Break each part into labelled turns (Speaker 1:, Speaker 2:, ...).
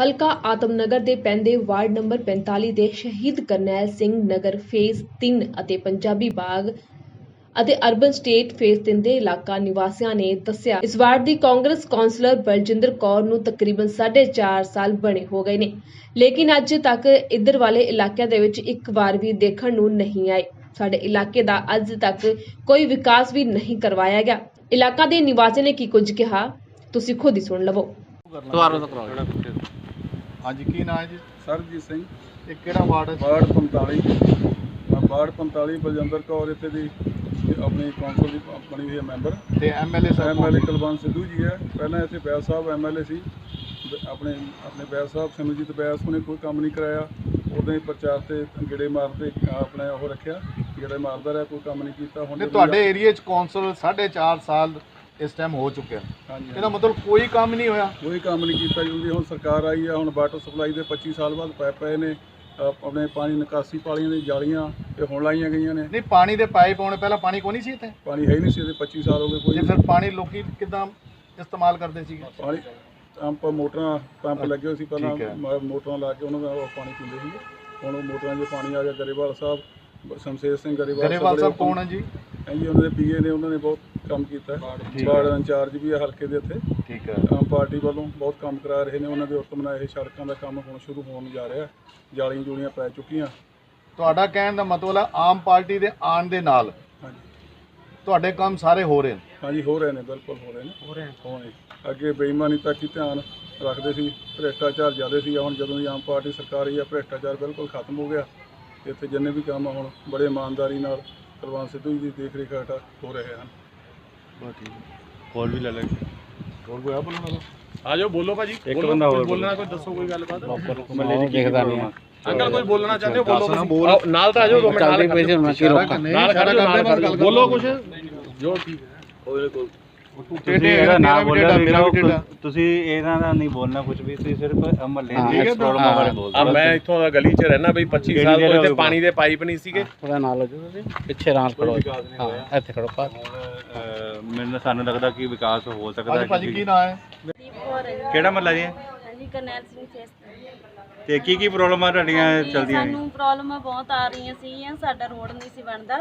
Speaker 1: ਹਲਕਾ ਆਤਮਨਗਰ ਦੇ ਪੈਂਦੇ ਵਾਰਡ ਨੰਬਰ 45 ਦੇ ਸ਼ਹੀਦ ਕਰਨੈਲ ਸਿੰਘ ਨਗਰ ਫੇਜ਼ 3 ਅਤੇ ਪੰਜਾਬੀ ਬਾਗ ਅਤੇ ਅਰਬਨ ਸਟੇਟ ਫੇਜ਼ 3 ਦੇ ਇਲਾਕਾ ਨਿਵਾਸੀਆਂ ਨੇ ਦੱਸਿਆ। ਇਸ ਵਾਰਡ ਦੀ ਕਾਂਗਰਸ ਕੌਂਸਲਰ ਬਲਜਿੰਦਰ ਕੌਰ ਨੂੰ ਤਕਰੀਬਨ 4.5 ਸਾਲ ਬਣੇ ਹੋ ਗਏ ਨੇ, ਲੇਕਿਨ ਅੱਜ ਤੱਕ ਇੱਧਰ ਵਾਲੇ ਇਲਾਕਿਆਂ ਦੇ ਵਿੱਚ ਇੱਕ ਵਾਰ ਵੀ ਦੇਖਣ ਨੂੰ ਨਹੀਂ ਆਏ। ਸਾਡੇ ਇਲਾਕੇ ਦਾ ਅੱਜ ਤੱਕ ਕੋਈ ਵਿਕਾਸ ਵੀ ਨਹੀਂ ਕਰਵਾਇਆ ਗਿਆ। ਇਲਾਕਾ ਦੇ ਨਿਵਾਸੀਆਂ ਨੇ ਕੀ ਕੁਝ ਕਿਹਾ? ਤੁਸੀਂ ਖੁਦ ਹੀ ਸੁਣ ਲਵੋ।
Speaker 2: ਦੁਬਾਰਾ ਤੋਂ ਕਰਾਓ।
Speaker 3: ਹਾਂਜੀ ਕੀ ਨਾਂ ਹੈ ਜੀ?
Speaker 4: ਸਰਜੀਤ ਸਿੰਘ।
Speaker 3: ਇਹ ਕਿਹੜਾ ਵਾਰਡ ਹੈ
Speaker 4: ਵਾਰਡ 45 ਮੈਂ ਵਾਰਡ 45 ਬਲਜਿੰਦਰ ਕੌਰ ਇੱਥੇ ਦੀ ਤੇ ਆਪਣੀ ਕੌਂਸਲ ਦੀ ਬਣੀ ਹੋਈ ਹੈ ਮੈਂਬਰ।
Speaker 3: ਤੇ ਐਮਐਲਏ ਸਾਹਿਬ
Speaker 4: ਐਮਐਲਏ? ਕੁਲਵੰਤ ਸਿੱਧੂ ਜੀ ਹੈ। ਪਹਿਲਾਂ ਇੱਥੇ ਬੈਸ ਸਾਹਿਬ ਐਮਐਲਏ ਸੀ। ਆਪਣੇ ਆਪਣੇ ਬੈਸ ਸਾਹਿਬ ਸਿਮਰਜੀਤ ਬੈਸ ਉਹਨੇ ਕੋਈ ਕੰਮ ਨਹੀਂ ਕਰਾਇਆ। ਉਦੋਂ ਹੀ ਪ੍ਰਚਾਰ ਤੇ ਗੇੜੇ ਮਾਰਦੇ ਆਪਣੇ ਉਹ ਰੱਖਿਆ। ਗੇੜੇ ਮਾਰਦਾ ਰਿਹਾ ਕੋਈ ਕੰਮ ਨਹੀਂ ਕੀਤਾ। ਹੁਣ
Speaker 3: ਤੁਹਾਡੇ ਏਰੀਆ 'ਚ ਕੌਂਸਲ 4.5 ਸਾਲ ਇਸ ਟਾਈਮ ਹੋ ਚੁੱਕਿਆ।
Speaker 4: ਹਾਂਜੀ
Speaker 3: ਇਹਦਾ ਮਤਲਬ ਕੋਈ ਕੰਮ ਨਹੀਂ ਹੋਇਆ।
Speaker 4: ਕੋਈ ਕੰਮ ਨਹੀਂ ਕੀਤਾ ਕਿਉਂਕਿ ਹੁਣ ਸਰਕਾਰ ਆਈ ਆ ਹੁਣ ਵਾਟਰ ਸਪਲਾਈ ਦੇ 25 ਸਾਲ ਬਾਅਦ ਪੈ ਪਏ ਨੇ। ਆਪਣੇ ਪਾਣੀ ਨਿਕਾਸੀ ਪਾਲੀਆਂ ਦੀ ਜਾਲੀਆਂ ਇਹ ਹੁਣ ਲਾਈਆਂ ਗਈਆਂ ਨੇ।
Speaker 3: ਨਹੀਂ ਪਾਣੀ ਦੇ ਪਾਈਪ ਆਉਣੇ ਪਹਿਲਾਂ ਪਾਣੀ ਕੋਈ ਨਹੀਂ ਸੀ ਇੱਥੇ?
Speaker 4: ਪਾਣੀ ਹੈ ਹੀ ਨਹੀਂ ਸੀ ਇਹਦੇ 25 ਸਾਲ ਹੋ ਗਏ ਕੋਈ
Speaker 3: ਜੇ ਫਿਰ ਪਾਣੀ ਲੋਕੀ ਕਿਦਾਂ ਇਸਤੇਮਾਲ ਕਰਦੇ ਸੀਗੇ?
Speaker 4: ਪਾਣੀ ਪੰਪ ਮੋਟਰਾਂ ਪੰਪ ਲੱਗੇ ਹੋਏ ਸੀ ਪਹਿਲਾਂ। ਮੋਟਰਾਂ ਲਾ ਕੇ ਉਹਨਾਂ ਦਾ ਪਾਣੀ ਪੀਂਦੇ ਸੀ ਹੁਣ ਉਹ ਮੋਟਰਾਂ 'ਚ ਪਾਣੀ ਆ ਗਿਆ ਗਰੇਵਾਲ ਸਾਹਿਬ ਸ਼ਮਸ਼ੇਰ ਸਿੰਘ ਗਰੇਵਾਲ
Speaker 3: ਗਰੇਵਾਲ ਸਾਹਿਬ ਕੌਣ ਹੈ ਜੀ?
Speaker 4: ਹੈ ਜੀ ਉਹਨਾਂ ਦੇ ਪੀਏ ਨੇ ਉਹਨਾਂ ਨੇ ਬਹੁਤ ਕੰਮ ਕੀਤਾ
Speaker 3: ਠੀਕ
Speaker 4: ਵਾਰਡ
Speaker 3: ਹੈ।
Speaker 4: ਇੰਚਾਰਜ ਵੀ ਆ ਹਲਕੇ ਦੇ ਇੱਥੇ।
Speaker 3: ਠੀਕ ਹੈ।
Speaker 4: ਆਮ ਪਾਰਟੀ ਵੱਲੋਂ ਬਹੁਤ ਕੰਮ ਕਰਾ ਰਹੇ ਨੇ। ਉਹਨਾਂ ਦੇ ਹੁਕਮ ਨਾਲ ਇਹ ਸੜਕਾਂ ਦਾ ਕੰਮ ਹੁਣ ਸ਼ੁਰੂ ਹੋਣ ਜਾ ਰਿਹਾ ਜਾਲੀਆਂ ਜੂਲੀਆਂ ਪੈ ਚੁੱਕੀਆਂ।
Speaker 3: ਤੁਹਾਡਾ ਕਹਿਣ ਦਾ ਮਤਲਬ ਹੈ ਆਮ ਪਾਰਟੀ ਦੇ ਆਣ ਦੇ ਨਾਲ
Speaker 4: ਹਾਂਜੀ।
Speaker 3: ਤੁਹਾਡੇ ਕੰਮ ਸਾਰੇ ਹੋ ਰਹੇ ਨੇ?
Speaker 4: ਹਾਂਜੀ ਹੋ ਰਹੇ ਨੇ ਬਿਲਕੁਲ ਹੋ ਰਹੇ ਨੇ। ਹੋ ਰਹੇ ਨੇ। ਅੱਗੇ ਬੇਈਮਾਨੀ ਤੱਕ ਹੀ ਧਿਆਨ ਰੱਖਦੇ ਸੀ। ਭ੍ਰਿਸ਼ਟਾਚਾਰ ਜ਼ਿਆਦਾ ਸੀ। ਹੁਣ ਜਦੋਂ ਦੀ ਆਮ ਪਾਰਟੀ ਸਰਕਾਰ ਆਈ ਆ ਭ੍ਰਿਸ਼ਟਾਚਾਰ ਬਿਲਕੁਲ ਖਤਮ ਹੋ ਗਿਆ। ਇੱਥੇ ਜਿੰਨੇ ਵੀ ਕੰਮ ਆ ਹੁਣ ਬੜੇ ਇਮਾਨਦਾਰੀ ਨਾਲ ਕੁਲਵੰਤ ਸਿੱਧੂ ਜੀ ਦੀ ਦੇਖ ਰੇਖ ਹੇਠ ਹੋ ਰਹੇ ਹਨ।
Speaker 2: ਕੋਲ ਵੀ ਲੈ ਲੈ
Speaker 3: ਹੋਰ ਕੋਈ ਆ ਬੋਲਣ ਵਾਲਾ?
Speaker 2: ਆ ਜਾਓ ਬੋਲੋ ਭਾਜੀ।
Speaker 5: ਇੱਕ ਬੰਦਾ ਹੋਰ
Speaker 2: ਬੋਲਣਾ ਕੋਈ ਦੱਸੋ ਕੋਈ ਗੱਲਬਾਤ।
Speaker 5: ਮੱਲੇ ਦੀ ਦੇਖਦਾ ਨਹੀਂ
Speaker 2: ਅੰਕਲ ਕੋਈ ਬੋਲਣਾ ਚਾਹੁੰਦੇ ਹੋ? ਬੋਲੋ ਤੁਸੀਂ।
Speaker 3: ਬੋਲ।
Speaker 2: ਆਓ, ਨਾਲ ਤਾਂ ਆ ਜਾਓ ਦੋ ਮਿੰਟ ਨਾਲ
Speaker 5: ਚੱਲਦੇ ਪਏ ਸੀ ਮੈਂ ਕੀ ਰੋਕਾਂ?
Speaker 2: ਨਾਲ ਖੜੋ ਨਾਲ ਖੜੋ ਬੋਲੋ ਕੁਝ ਜੋ ਠੀਕ
Speaker 5: ਤੁਸੀਂ ਇਹਦਾ ਨਾ ਬੋਲਿਆ ਮੇਰਾ ਤੁਸੀਂ ਇਹਨਾਂ ਦਾ ਨਹੀਂ ਬੋਲਣਾ ਕੁਝ ਵੀ ਤੁਸੀਂ ਸਿਰਫ ਮਹੱਲੇ ਦੀ ਪ੍ਰੋਬਲਮ ਬਾਰੇ ਬੋਲਦੇ
Speaker 2: ਆ ਮੈਂ ਇੱਥੋਂ ਦਾ ਗਲੀ 'ਚ ਰਹਿਣਾ ਬਈ 25
Speaker 5: ਕਿਹੜੀ
Speaker 2: ਸਾਲ ਤੋਂ
Speaker 5: ਜਗ੍ਹਾ
Speaker 2: ਇੱਥੇ
Speaker 5: ਹੋਊਗਾ?
Speaker 2: ਪਾਣੀ ਦੇ ਪਾਈਪ ਨਹੀਂ ਸੀਗੇ।
Speaker 5: ਥੋੜਾ ਨਾਲ ਹੋ ਜਾਓ ਤੁਸੀਂ। ਪਿੱਛੇ ਨਾਲ ਖੜੋ ਹਾਂ ਇੱਥੇ ਖੜੋ ਪਾਸ। ਮੈਨੂੰ ਸਾਨੂੰ ਲੱਗਦਾ ਕਿ ਵਿਕਾਸ ਹੋ ਸਕਦਾ
Speaker 3: ਹਾਂਜੀ ਭਾਜੀ ਕੀ ਨਾਂ ਹੈ?
Speaker 5: ਕਿਹੜਾ ਮਹੱਲਾ ਜੀ?
Speaker 6: ਹਾਂਜੀ ਕਰਨੈਲ ਸਿੰਘ ਫੇਸ
Speaker 5: ਤੇ ਕੀ ਕੀ ਪ੍ਰੋਬਲਮਾਂ ਤੁਹਾਡੀਆਂ ਚਲਦੀਆਂ
Speaker 6: ਸਾਨੂੰ ਪ੍ਰੋਬਲਮਾਂ ਬਹੁਤ ਆ ਰਹੀਆਂ ਸੀਗੀਆਂ ਸਾਡਾ ਰੋਡ ਨਹੀਂ ਸੀ ਬਣਦਾ।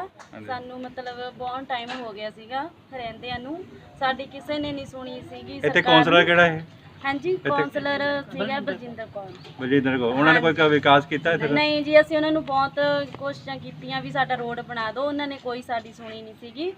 Speaker 6: ਸਾਨੂੰ ਮਤਲਬ ਬਹੁਤ ਟਾਈਮ ਹੋ ਗਿਆ ਸੀਗਾ ਰਹਿੰਦਿਆਂ ਨੂੰ। ਸਾਡੀ ਕਿਸੇ ਨੇ ਨਹੀਂ ਸੁਣੀ ਸੀਗੀ
Speaker 5: ਇੱਥੇ
Speaker 6: ਸਰਕਾਰ ਨੇ-
Speaker 5: ਕਿਹੜਾ ਹੈ
Speaker 6: ਹਾਂਜੀ ਕਾਉਂਸਲਰ ਸੀਗਾ ਬਲਜਿੰਦਰ ਕੌਰ।
Speaker 5: ਬਲਜਿੰਦਰ ਕੋ ਉਹਨਾਂ ਨੇ ਕੋਈ ਵਿਕਾਸ ਕੀਤਾ ਇੱਥੇ?
Speaker 6: ਨਹੀਂ ਜੀ ਅਸੀਂ ਉਹਨਾਂ ਨੂੰ ਬਹੁਤ ਕੋਸ਼ਿਸ਼ਾਂ ਕੀਤੀਆਂ ਵੀ ਸਾਡਾ ਰੋਡ ਬਣਾ ਦਿਓ। ਉਹਨਾਂ ਨੇ ਕੋਈ ਸਾਡੀ ਸੁਣੀ ਨਹੀਂ ਸੀਗੀ।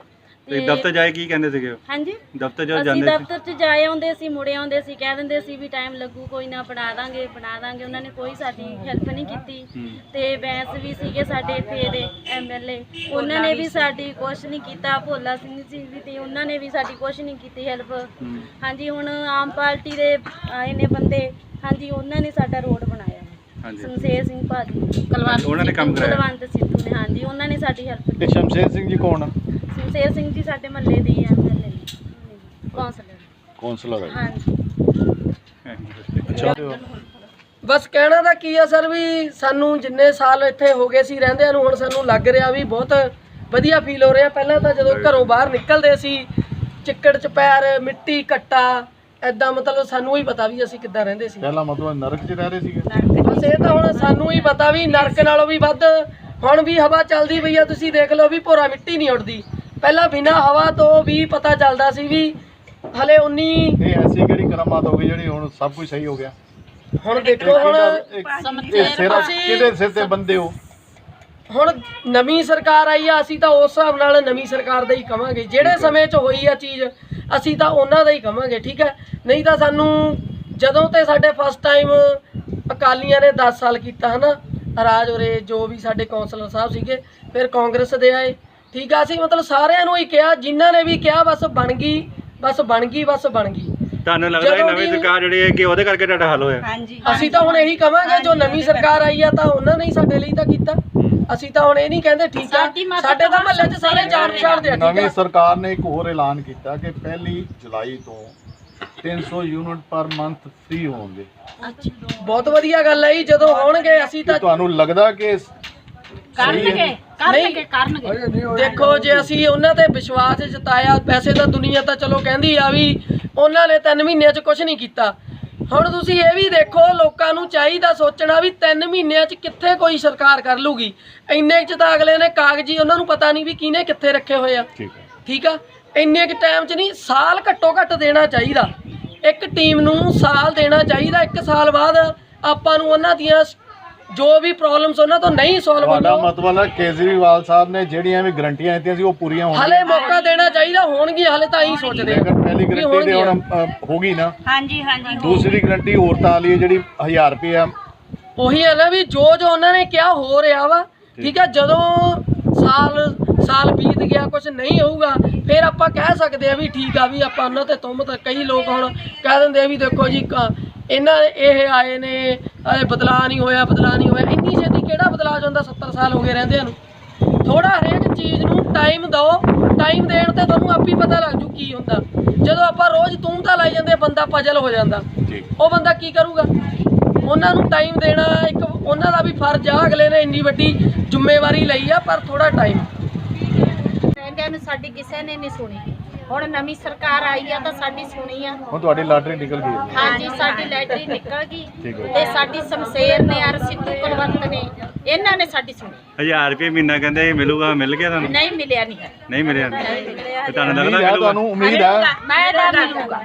Speaker 5: ਤੇ ਦਫ਼ਤਰ ਜਾਏ ਕੀ ਕਹਿੰਦੇ ਸੀਗੇ? ਉਹ?
Speaker 6: ਹਾਂਜੀ।
Speaker 5: ਦਫ਼ਤਰ ਜੋ
Speaker 6: ਅਸੀਂ
Speaker 5: ਜਾਂਦੇ ਸੀ।
Speaker 6: ਦਫ਼ਤਰ 'ਚ ਜਾਏ ਆਉਂਦੇ ਸੀ ਮੁੜੇ ਆਉਂਦੇ ਸੀ ਕਹਿ ਦਿੰਦੇ ਸੀ ਵੀ ਟਾਈਮ ਲੱਗੂ ਕੋਈ ਨਾ ਬਣਾ ਦਾਂਗੇ ਬਣਾ ਦਾਂਗੇ। ਉਹਨਾਂ ਨੇ ਕੋਈ ਸਾਡੀ ਹੈਲਪ ਨਹੀਂ ਕੀਤੀ।
Speaker 5: ਹੂੰ।
Speaker 6: ਤੇ ਬੈਂਸ ਵੀ ਸੀਗੇ ਸਾਡੇ ਇੱਥੇ ਦੇ ਐਮਐਲਏ ਉਹਨਾਂ ਨੇ ਵੀ ਸਾਡੀ ਕੁਛ ਨਹੀਂ ਕੀਤਾ ਭੋਲਾ ਸਿੰਘ ਜੀ ਵੀ ਤੇ ਉਹਨਾਂ ਨੇ ਵੀ ਸਾਡੀ ਕੁਛ ਨਹੀਂ ਕੀਤੀ ਹੈਲਪ
Speaker 5: ਹੂੰ।
Speaker 6: ਹਾਂਜੀ ਹੁਣ ਆਮ ਪਾਰਟੀ ਦੇ ਆਏ ਨੇ ਬੰਦੇ। ਹਾਂਜੀ ਉਹਨਾਂ ਨੇ ਸਾਡਾ ਰੋਡ ਬਣਾਇਆ
Speaker 5: ਹਾਂਜੀ।
Speaker 6: ਸੰਸੇਰ ਸਿੰਘ ਭਾਜੀ
Speaker 5: ਉਹਨਾਂ ਨੇ ਕੰਮ ਕਰਾਇਆ।
Speaker 6: ਕੁਲਵੰਤ ਸਿੱਧੂ ਨੇ ਹਾਂਜੀ ਉਹਨਾਂ ਨੇ ਸਾਡੀ ਹੈਲਪ
Speaker 3: ਤੇ ਸ਼ਮਸ਼ੇਰ ਸਿੰਘ ਜੀ ਕੌਣ
Speaker 6: ਸੰਸੇਰ ਸਿੰਘ ਜੀ ਸਾਡੇ ਮਹੱਲੇ ਦੇ ਐਮਐਲਏ ਨੇ ਕੌਂਸਲਰ।
Speaker 3: ਕੌਂਸਲਰ
Speaker 6: ਹਾਂਜੀ।
Speaker 7: ਬਸ ਕਹਿਣਾ ਤਾਂ ਕੀ ਆ ਸਰ ਵੀ ਸਾਨੂੰ ਜਿੰਨੇ ਸਾਲ ਇੱਥੇ ਹੋ ਗਏ ਸੀ ਰਹਿੰਦਿਆਂ ਨੂੰ ਹੁਣ ਸਾਨੂੰ ਲੱਗ ਰਿਹਾ ਵੀ ਬਹੁਤ ਵਧੀਆ ਫੀਲ ਹੋ ਰਿਹਾ। ਪਹਿਲਾਂ ਤਾਂ ਜਦੋਂ ਘਰੋਂ ਬਾਹਰ ਨਿਕਲਦੇ ਸੀ ਚਿੱਕੜ ਚ ਪੈਰ ਮਿੱਟੀ ਕੱਟਾ ਐਦਾਂ ਮਤਲਬ ਸਾਨੂੰ ਹੀ ਪਤਾ ਵੀ ਅਸੀਂ ਕਿੱਦਾਂ ਰਹਿੰਦੇ ਸੀ।
Speaker 3: ਪਹਿਲਾ ਮਤਲਬ ਨਰਕ 'ਚ ਰਹਿ ਰਹੇ ਸੀਗੇ।
Speaker 7: ਬਸ ਇਹ ਤਾਂ ਹੁਣ ਸਾਨੂੰ ਹੀ ਪਤਾ ਵੀ ਨਰਕ ਨਾਲੋਂ ਵੀ ਵੱਧ ਹੁਣ ਵੀ ਹਵਾ ਚੱਲਦੀ ਪਈ ਆ ਤੁਸੀਂ ਦੇਖ ਲਓ ਵੀ ਭੋਰਾ ਮਿੱਟੀ ਨਹੀਂ ਉੱਡਦੀ। ਪਹਿਲਾਂ ਬਿਨਾ ਹਵਾ ਤੋਂ ਵੀ ਪਤਾ ਚੱਲਦਾ ਸੀ ਵੀ ਹਲੇ 19
Speaker 3: ਇਹ ਐਸੀ ਕਿਹੜੀ ਕਰਾਮਾਤ ਹੋ ਗਈ ਜਿਹੜੀ ਹੁਣ ਸਭ ਕੁਝ ਸਹੀ ਹੋ ਗਿਆ?
Speaker 7: ਹੁਣ ਦੇਖੋ ਹੁਣ
Speaker 3: ਇਹ ਸਿਰ
Speaker 7: ਅਸੀਂ-
Speaker 3: ਕਿਹਦੇ ਸਿਰ ਤੇ ਬੰਦੇ ਹੋ?
Speaker 7: ਹੁਣ ਨਵੀਂ ਸਰਕਾਰ ਆਈ ਆ ਅਸੀਂ ਤਾਂ ਉਸ ਹਿਸਾਬ ਨਾਲ ਨਵੀਂ ਸਰਕਾਰ ਦਾ ਹੀ ਕਵਾਂਗੇ। ਜਿਹੜੇ ਸਮੇਂ 'ਚ ਹੋਈ ਆ ਚੀਜ਼ ਅਸੀਂ ਤਾਂ ਉਹਨਾਂ ਦਾ ਹੀ ਕਵਾਂਗੇ ਠੀਕ ਹੈ? ਨਹੀਂ ਤਾਂ ਸਾਨੂੰ ਜਦੋਂ ਤੇ ਸਾਡੇ ਫਸਟ ਟਾਈਮ ਅਕਾਲੀਆਂ ਨੇ 10 ਸਾਲ ਕੀਤਾ ਹਨਾ? ਰਾਜ ਉਰੇ ਜੋ ਵੀ ਸਾਡੇ ਕੌਂਸਲਰ ਸਾਹਿਬ ਸੀਗੇ ਫਿਰ ਕਾਂਗਰਸ ਦੇ ਆਏ ਠੀਕ ਆ? ਅਸੀਂ ਮਤਲਬ ਸਾਰਿਆਂ ਨੂੰ ਹੀ ਕਿਹਾ ਜਿਨ੍ਹਾਂ ਨੇ ਵੀ ਕਿਹਾ ਬਸ ਬਣ ਗਈ ਬਸ ਬਣ ਗਈ ਬਸ ਬਣ ਗਈ।
Speaker 5: ਤੁਹਾਨੂੰ ਲੱਗਦਾ
Speaker 7: ਜਦੋਂ
Speaker 5: ਨਵੀਂ ਸਰਕਾਰ ਜਿਹੜੀ ਹੈ ਕਿ ਉਹਦੇ ਕਰਕੇ ਤੁਹਾਡਾ ਹੱਲ ਹੋਇਆ?
Speaker 7: ਅਸੀਂ ਤਾਂ ਹੁਣ ਇਹੀ ਕਵਾਂਗੇ ਜੋ ਨਵੀਂ ਸਰਕਾਰ ਆਈ ਆ ਤਾਂ ਉਹਨਾਂ ਨੇ ਹੀ ਸਾਡੇ ਲਈ ਤਾਂ ਕੀਤਾ। ਅਸੀਂ ਤਾਂ ਹੁਣ ਇਹ ਨਹੀਂ ਕਹਿੰਦੇ ਠੀਕ ਆ। ਸਾਡੇ ਤਾਂ ਮਹੱਲੇ 'ਚ ਸਾਰੇ ਜਾਣ ਪਛਾਣ ਦੇ ਆ ਠੀਕ
Speaker 3: ਨਵੀਂ
Speaker 7: ਆ।
Speaker 3: ਸਰਕਾਰ ਨੇ ਇੱਕ ਹੋਰ ਐਲਾਨ ਕੀਤਾ ਕਿ ਪਹਿਲੀ ਜੁਲਾਈ ਤੋਂ 300 ਯੂਨਿਟ ਪਰ ਮੰਥ ਫ੍ਰੀ ਹੋਣਗੇ।
Speaker 7: ਬਹੁਤ ਵਧੀਆ ਗੱਲ ਹੈ ਜੀ ਜਦੋਂ ਹੋਣਗੇ ਅਸੀਂ
Speaker 3: ਕੀ
Speaker 7: ਤਾਂ
Speaker 3: ਤੁਹਾਨੂੰ ਲੱਗਦਾ ਕਿ ਕਰਨਗੇ
Speaker 7: ਕਰਨਗੇ ਕਰਨਗੇ। ਦੇਖੋ ਜੇ ਅਸੀਂ ਉਹਨਾਂ ਤੇ ਵਿਸ਼ਵਾਸ ਜਤਾਇਆ ਵੈਸੇ ਤਾਂ ਦੁਨੀਆ ਤਾਂ ਚਲੋ ਕਹਿੰਦੀ ਆ ਵੀ ਉਹਨਾਂ ਨੇ ਤਿੰਨ ਮਹੀਨਿਆਂ 'ਚ ਕੁਝ ਨਹੀਂ ਕੀਤਾ। ਹੁਣ ਤੁਸੀਂ ਇਹ ਵੀ ਦੇਖੋ ਲੋਕਾਂ ਚਾਹੀਦਾ ਸੋਚਣਾ ਵੀ 3 ਮਹੀਨਿਆਂ 'ਚ ਕਿੱਥੇ ਕੋਈ ਸਰਕਾਰ ਕਰ ਲੂਗੀ। ਇੰਨੇ 'ਚ ਤਾਂ ਅਗਲੇ ਨੇ ਕਾਗਜ਼ੀ ਉਹਨਾਂ ਨੂੰ ਪਤਾ ਨਹੀਂ ਵੀ ਕਿਹਨੇ ਕਿੱਥੇ ਰੱਖੇ ਹੋਏ ਆ।
Speaker 3: ਠੀਕ
Speaker 7: ਆ। ਇੰਨੇ ਕੁ ਟਾਈਮ 'ਚ ਨਹੀਂ ਸਾਲ ਘੱਟੋ ਘੱਟ ਦੇਣਾ ਚਾਹੀਦਾ। ਇੱਕ ਟੀਮ ਨੂੰ ਸਾਲ ਦੇਣਾ ਚਾਹੀਦਾ। ਇੱਕ ਸਾਲ ਬਾਅਦ ਆਪਾਂ ਨੂੰ ਉਹਨਾਂ ਦੀਆਂ ਜੋ ਵੀ ਪ੍ਰੋਬਲਮਸ ਉਹਨਾਂ ਤੋਂ ਨਹੀਂ ਸੋਲਵ
Speaker 3: ਤੁਹਾਡਾ
Speaker 7: ਹੋਣਾ
Speaker 3: ਮਤਲਬ ਹੈ ਕੇਜਰੀਵਾਲ ਸਾਹਿਬ ਨੇ ਜਿਹੜੀਆਂ ਵੀ ਗਰੰਟੀਆਂ ਦਿੱਤੀਆਂ ਸੀ ਉਹ ਪੂਰੀਆਂ ਹੋਣਗੀਆਂ।
Speaker 7: ਹਲੇ ਮੌਕਾ ਦੇਣਾ ਚਾਹੀਦਾ ਹੋਣਗੀ ਹਲੇ ਤਾਂ ਇਹੀ ਸੋਚਦੇ ਆ।
Speaker 3: ਲੇਕਿਨ ਪਹਿਲੀ
Speaker 7: ਵੀ
Speaker 3: ਗਰੰਟੀ ਤੇ
Speaker 7: ਹੋਣਗੀਆਂ।
Speaker 3: ਹੁਣ ਅ, ਹੋ ਗਈ ਨਾ
Speaker 6: ਹਾਂਜੀ ਹਾਂਜੀ
Speaker 3: ਦੂਸਰੀ ਗਰੰਟੀ ਔਰਤਾਂ ਵਾਲੀ ਹੈ ਜਿਹੜੀ 1000 ਰੁਪਏ ਆ।
Speaker 7: ਉਹੀ ਹੈ ਨਾ ਵੀ ਜੋ ਜੋ ਉਹਨਾਂ ਨੇ ਕਿਹਾ ਹੋ ਰਿਹਾ ਵਾ ਠੀਕ। ਹੈ ਜਦੋਂ ਸਾਲ ਸਾਲ ਬੀਤ ਗਿਆ ਕੁਝ ਨਹੀਂ ਹੋਊਗਾ ਫਿਰ ਆਪਾਂ ਕਹਿ ਸਕਦੇ ਆ ਵੀ ਠੀਕ ਆ ਵੀ ਆਪਾਂ ਉਹਨਾਂ ਤੇ ਤੁਮਤ ਕਈ ਲੋਕ ਹੁਣ ਕਹਿ ਦਿੰਦੇ ਆ ਵੀ ਦੇਖੋ ਜੀ ਕ- ਇਹਨਾਂ ਦੇ ਇਹ ਆਏ ਨੇ ਅਰੇ ਬਦਲਾ ਨਹੀਂ ਹੋਇਆ ਬਦਲਾ ਨਹੀਂ ਹੋਇਆ। ਇੰਨੀ ਛੇਤੀ ਕਿਹੜਾ ਬਦਲਾ ਜਾਂਦਾ 70 ਸਾਲ ਹੋ ਗਏ ਰਹਿੰਦਿਆਂ ਨੂੰ। ਥੋੜਾ ਹਰੇਕ ਚੀਜ਼ ਨੂੰ ਟਾਈਮ ਦਿਓ। ਟਾਈਮ ਦੇਣ ਤੇ ਤੁਹਾਨੂੰ ਆਪੀ ਪਤਾ ਲੱਗ ਜੂ ਕੀ ਹੁੰਦਾ। ਜਦੋਂ ਆਪਾਂ ਰੋਜ਼ ਤੂੰ ਤਾਂ ਲਾਈ ਜਾਂਦੇ ਬੰਦਾ ਪਜਲ ਹੋ ਜਾਂਦਾ। ਉਹ ਬੰਦਾ ਕੀ ਕਰੂਗਾ? ਉਹਨਾਂ ਨੂੰ ਟਾਈਮ ਦੇਣਾ ਇੱਕ ਉਹਨਾਂ ਦਾ ਵੀ ਫਰਜ਼ ਆ ਅਗਲੇ ਨੇ ਇੰਨੀ ਵੱਡੀ ਜ਼ਿੰਮੇਵਾਰੀ ਲਈ ਆ ਪਰ ਥੋੜਾ ਟਾਈਮ
Speaker 8: ਨੂੰ ਸਾਡੀ ਕਿਸੇ ਨੇ ਨਹੀਂ ਸੁਣੀ। ਹੁਣ ਨਵੀਂ ਸਰਕਾਰ ਆਈ ਆ ਤਾਂ ਸਾਡੀ ਸੁਣੀ ਆ।
Speaker 3: ਹੁਣ ਤੁਹਾਡੀ ਲਾਟਰੀ ਨਿਕਲ ਗਈ। ਹੈ
Speaker 8: ਹਾਂਜੀ ਸਾਡੀ ਲੈਟਰੀ ਨਿਕਲ ਗਈ
Speaker 3: ਠੀਕ ਹੈ।
Speaker 8: ਤੇ ਸਾਡੀ ਸ਼ਮਸ਼ੇਰ ਨੇ ਅਰ ਸਿੱਧੂ ਕੁਲਵੰਤ ਨੇ ਇਹਨਾਂ ਨੇ ਸਾਡੀ ਸੁਣੀ।
Speaker 5: 1000 ਰੁਪਏ ਮਹੀਨਾ ਕਹਿੰਦੇ ਇਹ ਮਿਲੂਗਾ ਮਿਲ ਗਿਆ ਤੁਹਾਨੂੰ?
Speaker 8: ਨਹੀਂ ਮਿਲਿਆ ਨਹੀਂ ਹੈ
Speaker 5: ਨਹੀਂ ਮਿਲਿਆ। ਤੇ ਤੁਹਾਨੂੰ
Speaker 3: ਉਮੀਦ
Speaker 5: ਲੱਗਦਾ
Speaker 3: ਹੈ
Speaker 5: ਮਿਲੂਗਾ
Speaker 3: ਤੁਹਾਨੂੰ ਉਮੀਦ ਹੈ।
Speaker 8: ਮੈਂ ਤਾਂ ਮਿਲੂਗਾ।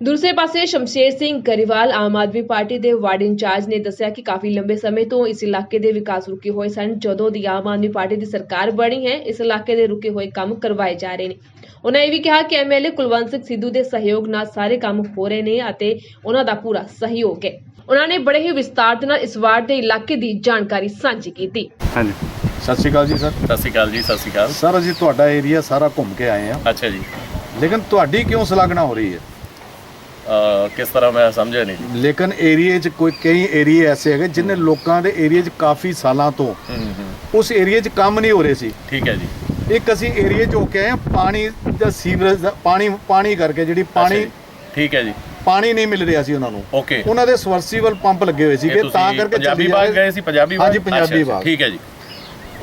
Speaker 1: ਦੂਸਰੇ ਪਾਸੇ ਸ਼ਮਸ਼ੇਰ ਸਿੰਘ ਗਰੇਵਾਲ ਆਮ ਆਦਮੀ ਪਾਰਟੀ ਦੇ ਵਾਰਡ ਇੰਚਾਰਜ ਨੇ ਦੱਸਿਆ ਕਿ ਕਾਫੀ ਲੰਬੇ ਸਮੇਂ ਤੋਂ ਇਸ ਇਲਾਕੇ ਦੇ ਵਿਕਾਸ ਰੁਕੇ ਹੋਏ ਸਨ ਜਦੋਂ ਦੀ ਆਮ ਆਦਮੀ ਪਾਰਟੀ ਦੀ ਸਰਕਾਰ ਬਣੀ ਹੈ ਇਸ ਇਲਾਕੇ ਦੇ ਰੁਕੇ ਹੋਏ ਕੰਮ ਕਰਵਾਏ ਜਾ ਰਹੇ ਨੇ। ਉਹਨਾਂ ਇਹ ਵੀ ਕਿਹਾ ਕਿ ਐਮਐਲਏ ਕੁਲਵੰਤ ਸਿੰਘ ਸਿੱਧੂ ਦੇ ਸਹਿਯੋਗ ਨਾਲ ਸਾਰੇ ਕੰਮ ਹੋ ਰਹੇ ਨੇ ਅਤੇ ਉਹਨਾਂ ਦਾ ਪੂਰਾ ਸਹਿਯੋਗ ਹੈ। ਉਹਨਾਂ ਨੇ ਬੜੇ ਹੀ ਵਿਸਤਾਰ ਦੇ ਨਾਲ ਇਸ ਵਾਰਡ ਦੇ ਇਲਾਕੇ ਦੀ ਜਾਣਕਾਰੀ ਸਾਂਝੀ ਕੀਤੀ।
Speaker 5: ਹਾਂਜੀ।
Speaker 3: ਸਤਿ ਸ਼੍ਰੀ ਅਕਾਲ ਜੀ ਸਰ।
Speaker 2: ਸਤਿ ਸ਼੍ਰੀ ਅਕਾਲ ਜੀ ਸਤਿ ਸ਼੍ਰੀ ਅਕਾਲ।
Speaker 3: ਸਰ ਅਸੀਂ ਤੁਹਾਡਾ ਏਰੀਆ ਸਾਰਾ ਘੁੰਮ ਕੇ ਆਏ ਆ
Speaker 2: ਅੱਛਾ ਜੀ।
Speaker 3: ਲੇਕਿਨ ਤੁਹਾਡੀ ਕਿਉਂ ਸਲਾਗਣਾ ਹੋ ਰਹੀ ਹੈ?
Speaker 2: ਅਹ ਕਿਸ ਤਰ੍ਹਾਂ ਮੈਂ ਸਮਝਿਆ ਨਹੀਂ। ਜੀ
Speaker 3: ਲੇਕਿਨ ਏਰੀਏ 'ਚ ਕੋਈ ਕਈ ਏਰੀਏ ਐਸੇ ਹੈਗੇ ਜਿਨ੍ਹਾਂ ਲੋਕਾਂ ਦੇ ਏਰੀਏ 'ਚ ਕਾਫੀ ਸਾਲਾਂ ਤੋਂ ਉਸ ਏਰੀਏ 'ਚ ਕੰਮ ਨਹੀਂ ਹੋ ਰਹੇ ਸੀ।
Speaker 2: ਠੀਕ ਹੈ ਜੀ।
Speaker 3: ਇੱਕ ਅਸੀਂ ਏਰੀਏ 'ਚ ਹੋ ਕੇ ਆਏ ਹਾਂ ਪਾਣੀ ਦਾ ਸੀਵਰੇਜ ਦਾ ਪਾਣੀ ਪਾਣੀ ਕਰਕੇ ਜਿਹੜੀ ਪਾਣੀ
Speaker 2: ਠੀਕ ਹੈ ਜੀ।
Speaker 3: ਪਾਣੀ ਨਹੀਂ ਮਿਲ ਰਿਹਾ ਸੀ ਉਹਨਾਂ ਨੂੰ।
Speaker 2: ਓਕੇ।
Speaker 3: ਉਹਨਾਂ ਦੇ ਸਵਰਸੀਬਲ ਪੰਪ ਲੱਗੇ ਹੋਏ ਸੀਗੇ ਤਾਂ ਕਰਕੇ
Speaker 2: ਪੰਜਾਬੀ ਬਾਗ ਗਏ ਸੀ ਪੰਜਾਬੀ ਬਾਗ?
Speaker 3: ਹਾਂਜੀ, ਪੰਜਾਬੀ ਬਾਗ।
Speaker 2: ਠੀਕ ਹੈ ਜੀ।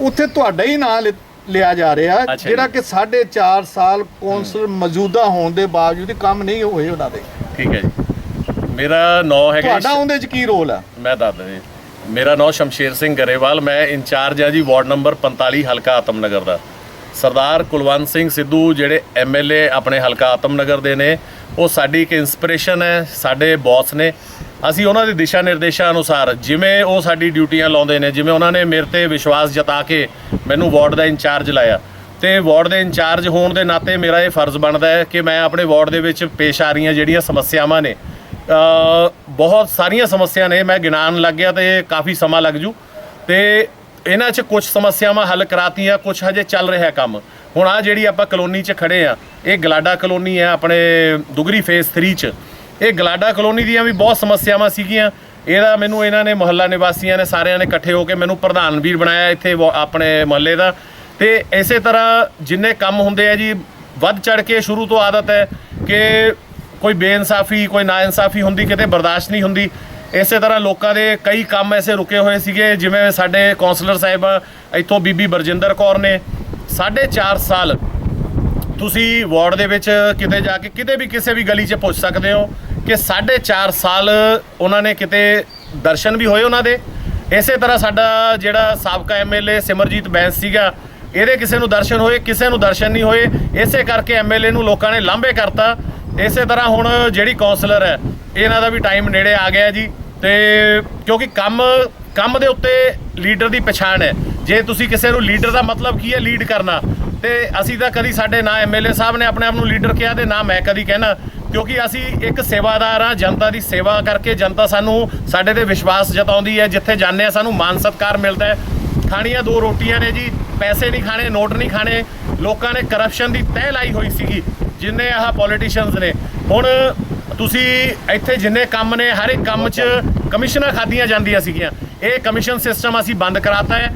Speaker 3: ਉੱਥੇ ਤੁਹਾਡਾ ਹੀ ਨਾਂ ਲਿਆ ਜਾ ਰਿਹਾ। ਜਿਹੜਾ ਕਿ 4.5 ਸਾਲ ਕੌਂਸਲ ਮੌਜੂਦਾ ਹੋਣ ਦੇ ਬਾਵਜੂਦ ਕੰਮ ਨਹੀਂ ਹੋਏ ਉਹਨਾਂ ਦੇ।
Speaker 2: ਠੀਕ ਹੈ ਜੀ। ਮੇਰਾ ਨਾਮ ਹੈਗਾ
Speaker 3: ਤੁਹਾਡਾ
Speaker 2: ਜੀ-
Speaker 3: ਉਹਦੇ 'ਚ ਕੀ ਰੋਲ ਹੈ
Speaker 2: ਮੈਂ ਦੱਸਦਾ ਜੀ। ਮੇਰਾ ਨਾਮ ਸ਼ਮਸ਼ੇਰ ਸਿੰਘ ਗਰੇਵਾਲ ਮੈਂ ਇੰਚਾਰਜ ਹਾਂ ਜੀ ਵਾਰਡ ਨੰਬਰ 45 ਹਲਕਾ ਆਤਮਨਗਰ ਦਾ। ਸਰਦਾਰ ਕੁਲਵੰਤ ਸਿੰਘ ਸਿੱਧੂ ਜਿਹੜੇ ਐਮਐਲਏ ਆਪਣੇ ਹਲਕਾ ਆਤਮਨਗਰ ਦੇ ਨੇ ਉਹ ਸਾਡੀ ਇੱਕ ਇਨਸਪੀਰੇਸ਼ਨ ਹੈ ਸਾਡੇ ਬੌਸ ਨੇ। ਅਸੀਂ ਉਹਨਾਂ ਦੇ ਦਿਸ਼ਾ ਨਿਰਦੇਸ਼ਾਂ ਅਨੁਸਾਰ ਜਿਵੇਂ ਉਹ ਸਾਡੀ ਡਿਊਟੀਆਂ ਲਾਉਂਦੇ ਨੇ ਜਿਵੇਂ ਉਹਨਾਂ ਨੇ ਮੇਰੇ ਤੇ ਵਿਸ਼ਵਾਸ ਜਤਾ ਕੇ ਮੈਨੂੰ ਵਾਰਡ ਦਾ ਇੰਚਾਰਜ ਲਾਇਆ ਤੇ ਵਾਰਡ ਦੇ ਇੰਚਾਰਜ ਹੋਣ ਦੇ ਨਾਤੇ ਮੇਰਾ ਇਹ ਫਰਜ਼ ਬਣਦਾ ਹੈ ਕਿ ਮੈਂ ਆਪਣੇ ਵਾਰਡ ਦੇ ਵਿੱਚ ਪੇਸ਼ ਆ ਰਹੀਆਂ ਜਿਹੜੀਆਂ ਸਮੱਸਿਆਵਾਂ ਨੇ ਬਹੁਤ ਸਾਰੀਆਂ ਸਮੱਸਿਆ ਨੇ, ਮੈਂ ਗਿਣਾਨ ਲੱਗ ਗਿਆ ਤੇ ਕਾਫੀ ਸਮਾਂ ਲੱਗ ਜੂ। ਤੇ ਇਹਨਾਂ 'ਚ ਕੁਝ ਸਮੱਸਿਆਵਾਂ ਹੱਲ ਕਰਾਤੀਆਂ ਕੁਝ ਹਜੇ ਚੱਲ ਰਿਹਾ ਕੰਮ। ਹੁਣ ਆ ਜਿਹੜੀ ਆਪਾਂ ਕਲੋਨੀ 'ਚ ਖੜੇ ਆ, ਇਹ ਗਲਾਡਾ ਕਲੋਨੀ ਹੈ ਆਪਣੇ ਦੁਗਰੀ ਫੇਸ 3 'ਚ। ਇਹ ਗਲਾਡਾ ਕਲੋਨੀ ਦੀਆਂ ਵੀ ਬਹੁਤ ਸਮੱਸਿਆਵਾਂ ਸੀਗੀਆਂ। ਇਹਦਾ ਮੈਨੂੰ ਇਹਨਾਂ ਨੇ ਮੁਹੱਲਾ ਨਿਵਾਸੀਆਂ ਨੇ ਸਾਰਿਆਂ ਨੇ ਇਕੱਠੇ ਹੋ ਕੇ ਮੈਨੂੰ ਪ੍ਰਧਾਨ ਵੀਰ ਬਣਾਇਆ ਇੱਥੇ ਵਾ- ਆਪਣੇ ਮੁਹੱਲੇ ਦਾ। ਤੇ ਇਸੇ ਤਰ੍ਹਾਂ ਜਿੰਨੇ ਕੰਮ ਹੁੰਦੇ ਆ ਜੀ, ਵੱਧ ਚੜ ਕੇ ਸ਼ੁਰੂ ਤੋਂ ਆਦਤ ਹੈ ਕਿ ਕੋਈ ਬੇਇਨਸਾਫੀ, ਕੋਈ ਨਾਇਨਸਾਫੀ ਹੁੰਦੀ, ਕਿਤੇ ਬਰਦਾਸ਼ਤ ਨਹੀਂ ਹੁੰਦੀ। ਇਸੇ ਤਰ੍ਹਾਂ ਲੋਕਾਂ ਦੇ ਕਈ ਕੰਮ ਐਸੇ ਰੁਕੇ ਹੋਏ ਸੀਗੇ, ਜਿਵੇਂ ਸਾਡੇ ਕਾਉਂਸਲਰ ਸਾਹਿਬ, ਇੱਥੋਂ ਬੀਬੀ ਬਰਜਿੰਦਰ ਕੌਰ ਨੇ 4.5 ਸਾਲ ਤੁਸੀਂ ਵਾਰਡ ਦੇ ਵਿੱਚ ਕਿਤੇ ਜਾ ਕੇ ਕਿਤੇ ਵੀ ਕਿਸੇ ਵੀ ਗਲੀ 'ਚ ਪੁੱਛ ਸਕਦੇ ਹੋ ਕਿ 4.5 ਸਾਲ ਉਹਨਾਂ ਨੇ ਕਿਤੇ ਦਰਸ਼ਨ ਵੀ ਹੋਏ ਉਹਨਾਂ ਦੇ। ਇਸੇ ਤਰ੍ਹਾਂ ਸਾਡਾ ਜਿਹੜਾ ਸਾਬਕਾ ਐਮਐਲਏ ਸਿਮਰਜੀਤ ਬੈਂਸ ਸੀਗਾ ਇਹਦੇ ਕਿਸੇ ਨੂੰ ਦਰਸ਼ਨ ਹੋਏ, ਕਿਸੇ ਨੂੰ ਦਰਸ਼ਨ ਨਹੀਂ ਹੋਏ। ਇਸੇ ਕਰਕੇ ਐਮਐਲਏ ਨੂੰ ਲੋਕਾਂ ਨੇ ਲਾਂਭੇ ਕਰਤਾ। ਇਸੇ ਤਰ੍ਹਾਂ ਹੁਣ ਜਿਹੜੀ ਕਾਉਂਸਲਰ ਹੈ, ਇਹਨਾਂ ਦਾ ਵੀ ਟਾਈਮ ਨੇੜੇ ਆ ਗਿਆ ਜੀ। ਤੇ ਕਿਉਂਕਿ ਕੰਮ ਕੰਮ ਦੇ ਉੱਤੇ ਲੀਡਰ ਦੀ ਪਛਾਣ ਹੈ। ਜੇ ਤੁਸੀਂ ਕਿਸੇ ਨੂੰ ਲੀਡਰ ਦਾ ਮਤਲਬ ਕੀ ਹੈ ਲੀਡ ਕਰਨਾ, ਤੇ ਅਸੀਂ ਤਾਂ ਕਦੀ ਸਾਡੇ ਨਾ ਐਮਐਲਏ ਸਾਹਿਬ ਨੇ ਆਪਣੇ ਆਪ ਨੂੰ ਲੀਡਰ ਕਿਹਾ ਤੇ ਨਾ ਮੈਂ ਕਦੀ ਕਹਿਣਾ। ਕਿਉਂਕਿ ਅਸੀਂ ਇੱਕ ਸੇਵਾਦਾਰ ਆ ਜਨਤਾ ਦੀ ਸੇਵਾ ਕਰਕੇ ਜਨਤਾ ਸਾਨੂੰ ਸਾਡੇ ਤੇ ਵਿਸ਼ਵਾਸ ਜਤਾਉਂਦੀ ਹੈ। ਜਿੱਥੇ ਜਾਂਦੇ ਆ ਸਾਨੂੰ ਮਾਨ ਸਤਿਕਾਰ ਮਿਲਦਾ ਹੈ। ਖਾਣੀਆਂ ਦੋ ਰੋਟੀਆਂ ਨੇ ਜੀ, ਪੈਸੇ ਨਹੀਂ ਖਾਣੇ, ਨੋਟ ਨਹੀਂ ਖਾਣੇ, ਲੋਕਾਂ ਨੇ ਕਰਪਸ਼ਨ ਦੀ ਤਹਿ ਲਾਈ ਹੋਈ ਸੀਗੀ, ਜਿੰਨੇ ਆਹ ਪੋਲੀਟੀਸ਼ੀਅਨਸ ਨੇ। ਹੁਣ ਤੁਸੀਂ ਇੱਥੇ ਜਿੰਨੇ ਕੰਮ ਨੇ, ਹਰ ਇੱਕ ਕੰਮ 'ਚ ਕਮਿਸ਼ਨਾਂ ਖਾਦੀਆਂ ਜਾਂਦੀਆਂ ਸੀਗੀਆਂ। ਇਹ ਕਮਿਸ਼ਨ ਸਿਸਟਮ ਅਸੀਂ ਬੰਦ ਕਰਾਤਾ ਹੈ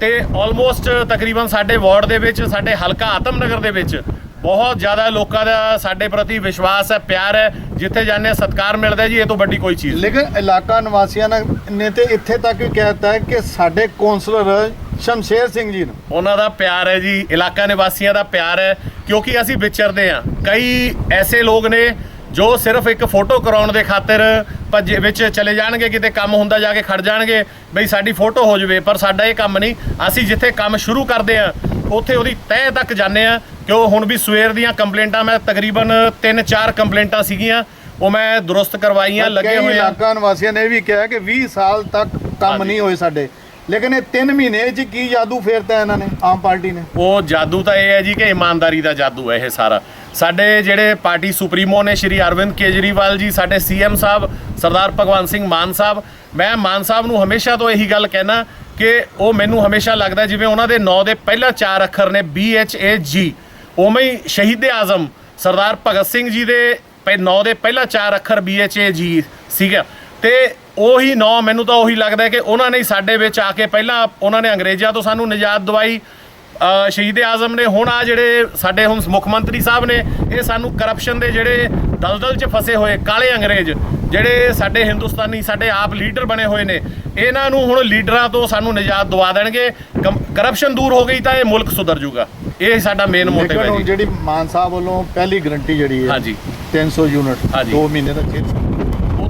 Speaker 2: ਤੇ ਆਲਮੋਸਟ ਤਕਰੀਬਨ ਸਾਡੇ ਵਾਰਡ ਦੇ ਵਿੱਚ, ਸਾਡੇ ਹਲਕਾ ਆਤਮਨਗਰ ਦੇ ਵਿੱਚ ਬਹੁਤ ਜ਼ਿਆਦਾ ਲੋਕਾਂ ਦਾ ਸਾਡੇ ਪ੍ਰਤੀ ਵਿਸ਼ਵਾਸ ਹੈ ਪਿਆਰ ਹੈ। ਜਿੱਥੇ ਜਾਂਦੇ ਸਤਿਕਾਰ ਮਿਲਦਾ ਜੀ ਇਹ ਤੋਂ ਵੱਡੀ ਕੋਈ ਚੀਜ਼।
Speaker 3: ਲੇਕਿਨ ਇਲਾਕਾ ਨਿਵਾਸੀਆਂ ਨੇ- ਤੇ ਇੱਥੇ ਤੱਕ ਵੀ ਕਹਿ ਦਿੱਤਾ ਹੈ ਕਿ ਸਾਡੇ ਕੌਂਸਲਰ ਸ਼ਮਸ਼ੇਰ ਸਿੰਘ ਜੀ ਨੂੰ।
Speaker 2: ਉਹਨਾਂ ਦਾ ਪਿਆਰ ਹੈ ਜੀ ਇਲਾਕਾ ਨਿਵਾਸੀਆਂ ਦਾ ਪਿਆਰ ਹੈ ਕਿਉਂਕਿ ਅਸੀਂ ਵਿਚਰਦੇ ਹਾਂ। ਕਈ ਐਸੇ ਲੋਕ ਨੇ ਜੋ ਸਿਰਫ ਇੱਕ ਫੋਟੋ ਕਰਾਉਣ ਦੇ ਖਾਤਰ ਭੱਜੇ ਵਿੱਚ ਚਲੇ ਜਾਣਗੇ ਕਿਤੇ ਕੰਮ ਹੁੰਦਾ ਜਾ ਕੇ ਖੜ ਜਾਣਗੇ ਬਈ ਸਾਡੀ ਫੋਟੋ ਹੋ ਜਵੇ ਪਰ ਸਾਡਾ ਇਹ ਕੰਮ ਨਹੀਂ। ਅਸੀਂ ਜਿੱਥੇ ਕੰਮ ਸ਼ੁਰੂ ਕਰਦੇ ਆ ਉੱਥੇ ਉਹਦੀ ਤਹਿ ਤੱਕ ਜਾਂਦੇ ਆ ਕਿ ਉਹ ਹੁਣ ਵੀ ਸਵੇਰ ਦੀਆਂ ਕੰਪਲੇਂਟਾਂ ਮੈਂ ਤਕਰੀਬਨ 3-4 ਕੰਪਲੇਂਟਾਂ ਸੀਗੀਆਂ ਉਹ ਮੈਂ ਦੁਰਸਤ ਕਰਵਾਈਆਂ ਲੱਗੇ ਹੋਏ ਆ।
Speaker 3: ਇਲਾਕਾ ਨਿਵਾਸੀਆਂ ਨੇ ਇਹ ਵੀ ਕਿਹਾ ਕਿ 20 ਸਾਲ ਤੱਕ ਕੰਮ। ਨਹੀਂ ਹੋਏ ਸਾਡੇ। ਲੇਕਿਨ ਇਹ 3 ਮਹੀਨੇ 'ਚ ਕੀ ਜਾਦੂ ਫੇਰਤਾ ਇਹਨਾਂ ਨੇ ਆਮ ਪਾਰਟੀ ਨੇ?
Speaker 2: ਉਹ ਜਾਦੂ ਤਾਂ ਇਹ ਹੈ ਜੀ ਕਿ ਇਮਾਨਦਾਰੀ ਦਾ ਜਾਦੂ ਹੈ ਇਹ ਸਾਰਾ। ਸਾਡੇ ਜਿਹੜੇ ਪਾਰਟੀ ਸੁਪਰੀਮੋ ਨੇ ਸ਼੍ਰੀ ਅਰਵਿੰਦ ਕੇਜਰੀਵਾਲ ਜੀ ਸਾਡੇ ਸੀਐਮ ਸਾਹਿਬ ਸਰਦਾਰ ਭਗਵੰਤ ਸਿੰਘ ਮਾਨ ਸਾਹਿਬ ਮੈਂ ਮਾਨ ਸਾਹਿਬ ਨੂੰ ਹਮੇਸ਼ਾ ਤੋਂ ਇਹੀ ਗੱਲ ਕਹਿਣਾ ਕਿ ਉਹ ਮੈਨੂੰ ਹਮੇਸ਼ਾ ਲੱਗਦਾ ਜਿਵੇਂ ਉਹਨਾਂ ਦੇ ਨਾਂ ਦੇ ਪਹਿਲਾ ਚਾਰ ਅੱਖਰ ਨੇ ਬੀ ਐਚ ਏ ਜੀ ਉਵੇਂ ਹੀ ਸ਼ਹੀਦ ਆਜ਼ਮ, ਸਰਦਾਰ ਭਗਤ ਸਿੰਘ ਜੀ ਦੇ ਨਾਂ ਦੇ ਪਹਿਲਾ ਚਾਰ ਅੱਖਰ ਬੀ ਐਚ ਏ ਜੀ ਸੀਗਾ। ਤੇ ਉਹੀ ਨਾਂ ਮੈਨੂੰ ਤਾਂ ਉਹੀ ਲੱਗਦਾ ਕਿ ਉਹਨਾਂ ਨੇ ਸਾਡੇ ਵਿੱਚ ਆ ਕੇ ਪਹਿਲਾਂ ਉਹਨਾਂ ਨੇ ਅੰਗਰੇਜ਼ਾਂ ਤੋਂ ਸਾਨੂੰ ਨਿਜਾਤ ਦਵਾਈ ਸ਼ਹੀਦ ਆਜ਼ਮ ਨੇ ਹੁਣ ਆ ਜਿਹੜੇ ਸਾਡੇ ਹੁਣ ਮੁੱਖ ਮੰਤਰੀ ਸਾਹਿਬ ਨੇ ਇਹ ਸਾਨੂੰ ਕਰਪਸ਼ਨ ਦੇ ਜਿਹੜੇ ਦਲਦਲ 'ਚ ਫਸੇ ਹੋਏ ਕਾਲੇ ਅੰਗਰੇਜ਼ ਜਿਹੜੇ ਸਾਡੇ ਹਿੰਦੁਸਤਾਨੀ ਸਾਡੇ ਆਪ ਲੀਡਰ ਬਣੇ ਹੋਏ ਨੇ ਇਹਨਾਂ ਨੂੰ ਹੁਣ ਲੀਡਰਾਂ ਤੋਂ ਸਾਨੂੰ ਨਿਜਾਤ ਦਵਾ ਦੇਣਗੇ। ਕਰਪਸ਼ਨ ਦੂਰ ਹੋ ਗਈ ਤਾਂ ਇਹ ਮੁਲਕ ਸੁਧਰ ਜਾਊਗਾ। ਇਹ ਸਾਡਾ ਮੇਨ ਮੋਟਿਵ ਹੈ ਜੀ।
Speaker 3: ਜਿਹੜੀ ਮਾਨ ਸਾਹਿਬ ਵੱਲੋਂ ਪਹਿਲੀ ਗਰੰਟੀ ਜਿਹੜੀ ਹੈ
Speaker 2: ਹਾਂਜੀ।
Speaker 3: 300 ਯੂਨਿਟ
Speaker 2: ਹਾਂਜੀ।
Speaker 3: 2 ਮਹੀਨੇ ਦਾ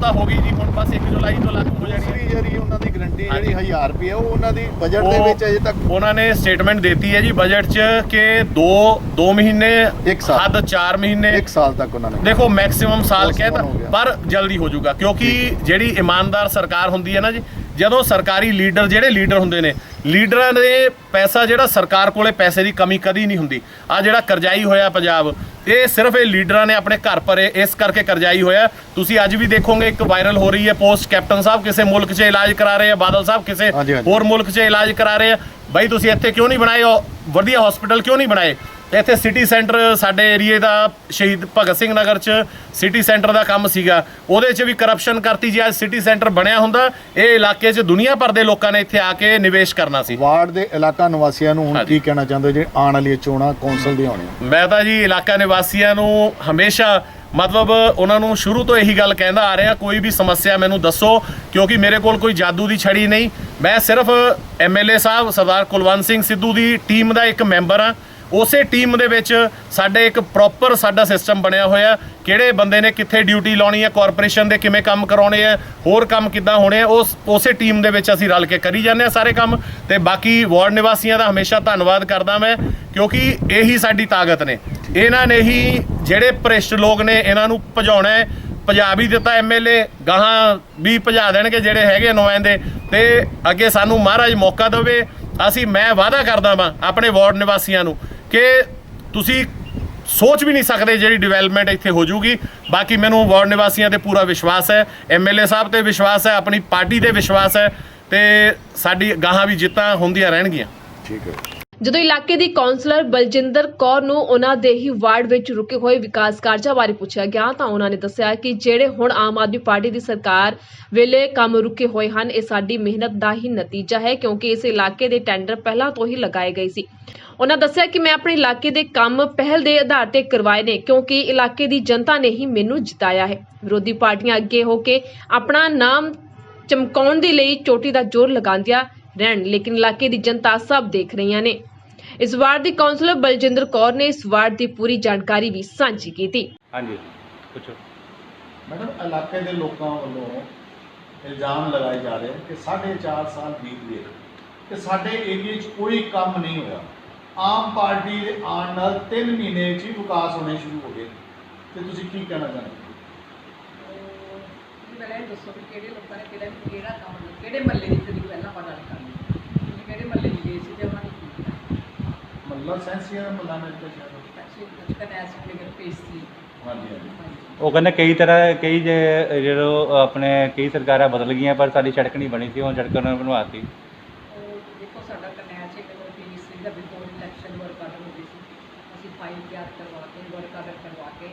Speaker 2: ਤਾਂ ਹੋ ਗਈ ਜੀ ਹੁਣ ਬਸ 1 ਜੁਲਾਈ ਤੋਂ ਲਾਗੂ ਹੋ ਜਾਣੀ ਹੈ
Speaker 3: ਦੂਸਰੀ ਜਿਹੜੀ ਉਹਨਾਂ ਦੀ ਗਰੰਟੀ ਜਿਹੜੀ
Speaker 2: ਹਾਂਜੀ।
Speaker 3: 1000 ਰੁਪਏ ਉਹ ਉਹਨਾਂ ਦੀ ਬਜਟ ਦੇ ਵਿੱਚ ਅਜੇ ਤੱਕ
Speaker 2: ਉਹਨਾਂ ਨੇ ਸਟੇਟਮੈਂਟ ਦਿੱਤੀ ਹੈ ਜੀ ਬਜਟ 'ਚ ਕਿ 2 2 ਮਹੀਨੇ
Speaker 3: ਇੱਕ ਸਾਲ।
Speaker 2: ਹੱਦ 4 ਮਹੀਨੇ
Speaker 3: 1 ਸਾਲ ਤੱਕ ਉਹਨਾਂ ਨੇ
Speaker 2: ਦੇਖੋ ਮੈਕਸਿਮਮ ਸਾਲ ਕਹਿਤਾ। ਪਰ ਜਲਦੀ ਹੋ ਜਾਊਗਾ ਕਿਉਂਕਿ ਜਿਹੜੀ ਇਮਾਨਦਾਰ ਸਰਕਾਰ ਹੁੰਦੀ ਹੈ ਨਾ ਜੀ ਜਦੋਂ ਸਰਕਾਰੀ ਲੀਡਰ ਜਿਹੜੇ ਲੀਡਰ ਹੁੰਦੇ ਨੇ ਲੀਡਰਾਂ ਦੇ ਪੈਸਾ ਜਿਹੜਾ ਸਰਕਾਰ ਕੋਲੇ ਪੈਸੇ ਦੀ ਕਮੀ ਕਦੀ ਨਹੀਂ ਹੁੰਦੀ ਆ ਜਿਹੜਾ ਕਰਜ਼ਾਈ ਹੋਇਆ ਪੰਜਾਬ ਇਹ ਸਿਰਫ ਇਹ ਲੀਡਰਾਂ ਨੇ ਆਪਣੇ ਘਰ ਭਰੇ ਇਸ ਕਰਕੇ ਕਰਜ਼ਾਈ ਹੋਇਆ। ਤੁਸੀਂ ਅੱਜ ਵੀ ਦੇਖੋਗੇ ਇੱਕ ਵਾਇਰਲ ਹੋ ਰਹੀ ਹੈ ਪੋਸਟ। ਕੈਪਟਨ ਸਾਹਿਬ ਕਿਸੇ ਮੁਲਕ 'ਚ ਇਲਾਜ ਕਰਾ ਰਹੇ ਆ ਬਾਦਲ ਸਾਹਿਬ ਕਿਸੇ। ਹੋਰ ਮੁਲਕ 'ਚ ਇਲਾਜ ਕਰਾ ਰਹੇ ਆ। ਬਾਈ ਤੁਸੀਂ ਇੱਥੇ ਕਿਉਂ ਨਹੀਂ ਬਣਾਏ ਵਧੀਆ ਹਸਪੀਟਲ ਕਿਉਂ ਨਹੀਂ ਬਣਾਏ? ਇੱਥੇ ਸਿਟੀ ਸੈਂਟਰ ਸਾਡੇ ਏਰੀਏ ਦਾ ਸ਼ਹੀਦ ਭਗਤ ਸਿੰਘ ਨਗਰ 'ਚ ਸਿਟੀ ਸੈਂਟਰ ਦਾ ਕੰਮ ਸੀਗਾ। ਉਹਦੇ 'ਚ ਵੀ ਕਰਪਸ਼ਨ ਕਰਤੀ ਜੀ ਅੱਜ ਸਿਟੀ ਸੈਂਟਰ ਬਣਿਆ ਹੁੰਦਾ। ਇਹ ਇਲਾਕੇ 'ਚ ਦੁਨੀਆ ਭਰ ਦੇ ਲੋਕਾਂ ਨੇ ਇੱਥੇ ਆ ਕੇ ਨਿਵੇਸ਼ ਕਰਨਾ ਸੀ।
Speaker 3: ਵਾਰਡ ਦੇ ਇਲਾਕਾ ਨਿਵਾਸੀਆਂ ਨੂੰ ਹੁਣ। ਕੀ ਕਹਿਣਾ ਚਾਹੁੰਦੇ ਜਿਹੜੇ ਆਉਣ ਵਾਲੀਆਂ ਚੋਣਾਂ ਕੌਂਸਲ ਦੀਆਂ ਹੋਣੀਆਂ?
Speaker 2: ਮੈਂ ਤਾਂ ਜੀ ਇਲਾਕਾ ਨਿਵਾਸੀਆਂ ਨੂੰ ਹਮੇਸ਼ਾ ਮਤਲਬ ਉਹਨਾਂ ਨੂੰ ਸ਼ੁਰੂ ਤੋਂ ਇਹੀ ਗੱਲ ਕਹਿੰਦਾ ਆ ਰਿਹਾ ਕੋਈ ਵੀ ਸਮੱਸਿਆ ਮੈਨੂੰ ਦੱਸੋ ਕਿਉਂਕਿ ਮੇਰੇ ਕੋਲ ਕੋਈ ਜਾਦੂ ਦੀ ਛੜੀ ਨਹੀਂ। ਮੈਂ ਸਿਰਫ ਐਮਐਲਏ ਸਾਹਿਬ ਸਰਦਾਰ ਕੁਲਵੰਤ ਸਿੰਘ ਸਿੱਧੂ ਦੀ ਟੀਮ ਦਾ ਇੱਕ ਮੈਂਬਰ ਹਾਂ। ਉਸੇ ਟੀਮ ਦੇ ਵਿੱਚ ਸਾਡੇ ਇੱਕ ਪ੍ਰੋਪਰ ਸਾਡਾ ਸਿਸਟਮ ਬਣਿਆ ਹੋਇਆ ਕਿਹੜੇ ਬੰਦੇ ਨੇ ਕਿੱਥੇ ਡਿਊਟੀ ਲਾਉਣੀ ਹੈ ਕਾਰਪੋਰੇਸ਼ਨ ਦੇ ਕਿਵੇਂ ਕੰਮ ਕਰਾਉਣੇ ਆ ਹੋਰ ਕੰਮ ਕਿੱਦਾਂ ਹੋਣੇ ਆ ਉਸ, ਉਸੇ ਟੀਮ ਦੇ ਵਿੱਚ ਅਸੀਂ ਰਲ ਕੇ ਕਰੀ ਜਾਂਦੇ ਆ ਸਾਰੇ ਕੰਮ। ਤੇ ਬਾਕੀ ਵਾਰਡ ਨਿਵਾਸੀਆਂ ਦਾ ਹਮੇਸ਼ਾ ਧੰਨਵਾਦ ਕਰਦਾ ਮੈਂ, ਕਿਉਂਕਿ ਇਹੀ ਸਾਡੀ ਤਾਕਤ ਨੇ। ਇਹਨਾਂ ਨੇ ਹੀ ਜਿਹੜੇ ਭ੍ਰਿਸ਼ਟ ਲੋਕ ਨੇ, ਇਹਨਾਂ ਨੂੰ ਭਜਾਉਣਾ ਹੈ। ਪੰਜਾਬ ਹੀ ਦਿੱਤਾ ਐਮਐਲਏ ਗਾਹਾਂ ਵੀ ਭਜਾ ਦੇਣਗੇ ਜਿਹੜੇ ਹੈਗੇ ਨੁਮਾਇੰਦੇ। ਤੇ ਅੱਗੇ ਸਾਨੂੰ ਮਹਾਰਾਜ ਮੌਕਾ ਦੇਵੇ। ਅਸੀਂ, ਮੈਂ ਵਾਅਦਾ ਕਰਦਾ ਵਾਂ ਆਪਣੇ ਵਾਰਡ ਨਿਵਾਸੀਆਂ ਨੂੰ ਕਿ ਤੁਸੀਂ ਸੋਚ ਵੀ ਨਹੀਂ ਸਕਦੇ ਜਿਹੜੀ ਡਿਵੈਲਪਮੈਂਟ ਇੱਥੇ ਹੋ ਜਾਊਗੀ। ਬਾਕੀ ਮੈਨੂੰ ਵਾਰਡ ਨਿਵਾਸੀਆਂ ਤੇ ਪੂਰਾ ਵਿਸ਼ਵਾਸ ਹੈ ਐਮਐਲਏ ਸਾਹਿਬ ਤੇ ਵਿਸ਼ਵਾਸ ਹੈ ਆਪਣੀ ਪਾਰਟੀ ਤੇ ਵਿਸ਼ਵਾਸ ਹੈ ਤੇ ਸਾਡੀ ਗਾਹਾਂ ਵੀ ਜਿੱਤਾਂ ਹੁੰਦੀਆਂ ਰਹਿਣਗੀਆਂ।
Speaker 3: ਠੀਕ ਹੈ।
Speaker 1: ਜਦੋਂ ਇਲਾਕੇ ਦੀ ਕਾਉਂਸਲਰ ਬਲਜਿੰਦਰ ਕੌਰ ਨੂੰ ਉਹਨਾਂ ਦੇ ਹੀ ਵਾਰਡ ਵਿੱਚ ਰੁਕੇ ਹੋਏ ਵਿਕਾਸ ਕਾਰਜਾਂ ਬਾਰੇ ਪੁੱਛਿਆ ਗਿਆ ਤਾਂ ਉਹਨਾਂ ਨੇ ਦੱਸਿਆ ਕਿ ਜਿਹੜੇ ਹੁਣ ਆਮ ਆਦਮੀ ਪਾਰਟੀ ਦੀ ਸਰਕਾਰ ਵੇਲੇ ਕੰਮ ਰੁਕੇ ਹੋਏ ਹਨ ਇਹ ਸਾਡੀ ਮਿਹਨਤ ਦਾ ਹੀ ਨਤੀਜਾ ਹੈ ਕਿਉਂਕਿ ਇਸ ਇਲਾਕੇ ਦੇ ਟੈਂਡਰ ਪਹਿਲਾਂ ਤੋਂ ਹੀ ਲਗਾਏ ਗਏ ਸੀ। ਉਹਨਾਂ ਦੱਸਿਆ ਕਿ ਮੈਂ ਆਪਣੇ ਇਲਾਕੇ ਦੇ ਕੰਮ ਪਹਿਲ ਦੇ ਆਧਾਰ ਤੇ ਕਰਵਾਏ ਨੇ ਕਿਉਂਕਿ ਇਲਾਕੇ ਦੀ ਜਨਤਾ ਨੇ ਹੀ ਮੈਨੂੰ ਜਿਤਾਇਆ ਹੈ। ਵਿਰੋਧੀ ਪਾਰਟੀਆਂ ਅੱਗੇ ਹੋ ਕੇ ਆਪਣਾ ਨਾਮ ਚਮਕਾਉਣ ਦੇ ਲਈ ਚੋਟੀ ਦਾ ਜ਼ੋਰ ਲਗਾਉਂਦੀਆਂ ਰਹਿਣ ਲੇਕਿਨ ਇਲਾਕੇ ਦੀ ਜਨਤਾ ਸਭ ਦੇਖ ਰਹੀਆਂ ਨੇ। ਇਸ ਵਾਰਡ ਦੀ ਕਾਉਂਸਲਰ ਬਲਜਿੰਦਰ ਕੌਰ ਨੇ ਇਸ ਵਾਰਡ ਦੀ ਪੂਰੀ ਜਾਣਕਾਰੀ ਵੀ ਸਾਂਝੀ ਕੀਤੀ।
Speaker 5: ਹਾਂਜੀ ਪੁੱਛੋ।
Speaker 3: ਮੈਡਮ ਇਲਾਕੇ ਦੇ ਲੋਕਾਂ ਵੱਲੋਂ ਇਲਜ਼ਾਮ ਲਗਾਏ ਜਾ ਰਹੇ ਹਨ ਕਿ 4.5 ਸਾਲ ਬੀਤ ਗਏ ਕਿ ਸਾਡੇ ਏਰੀਏ 'ਚ ਕੋਈ ਕੰਮ ਨਹੀਂ ਹੋਇਆ। ਆਮ ਪਾਰਟੀ ਦੇ ਆਉਣ ਨਾਲ 3 ਮਹੀਨੇ 'ਚ ਹੀ ਵਿਕਾਸ ਹੋਣੇ ਸ਼ੁਰੂ ਹੋ ਗਏ। ਤੇ ਤੁਸੀਂ ਕੀ ਕਹਿਣਾ ਚਾਹੁੰਦੇ ਹੋ?
Speaker 9: ਪਹਿਲਾਂ ਇਹ ਦੱਸੋ ਵੀ ਕਿਹੜੇ ਲੋਕਾਂ ਨੇ ਕਿਹੜਾ ਕਿਹੜਾ ਕੰਮ ਕੀਤਾ, ਕਿਹੜੇ ਮਹੱਲੇ ਦੀ ਤੁਸੀਂ ਪਹਿਲਾਂ ਪਤਾ ਕਰਨੀ ਤੁਸੀਂ ਕਿਹੜੇ ਮਹੱਲੇ ਦੀ ਗਏ ਸੀ ਤੇ ਉਹਨਾਂ ਨੇ ਕੀ ਕੀਤਾ?
Speaker 3: ਮੱਲਾ ਸੈਂਸੀਆ ਦਾ ਮੱਲਾ ਮਿਲ ਕੇ ਸ਼ਾਇਦ।
Speaker 9: ਟੈਕਸੀ ਕੁਝ ਕਨੈਸ ਫਿਗਰ ਪੇਸ ਸੀ।
Speaker 3: ਹਾਂਜੀ ਹਾਂਜੀ।
Speaker 5: ਉਹ ਕਹਿੰਦੇ ਕਈ ਤਰ੍ਹਾਂ ਕਈ ਜੇ ਜਦੋਂ ਆਪਣੇ ਕਈ ਸਰਕਾਰਾਂ ਬਦਲ ਗਈਆਂ ਪਰ ਸਾਡੀ ਸੜਕ ਨਹੀਂ ਬਣੀ ਸੀ ਹੁਣ ਸੜਕ ਉਹਨਾਂ ਨੇ ਬਣਵਾਤੀ
Speaker 9: ਉਹ ਦੇਖੋ ਸਾਡਾ ਕਨੈਸ ਇੱਕ ਵਾਰ ਪੀਸ ਸੀ ਦਾ ਬਿਫੋਰ ਇਲੈਕਸ਼ਨ ਵਰਕ ਆਰਡਰ ਹੋ ਗਈ ਸੀ ਅਸੀਂ ਫਾਈਲ ਤਿਆਰ ਕਰਵਾ ਕੇ ਵਰਕ ਆਰਡਰ ਕਰਵਾ ਕੇ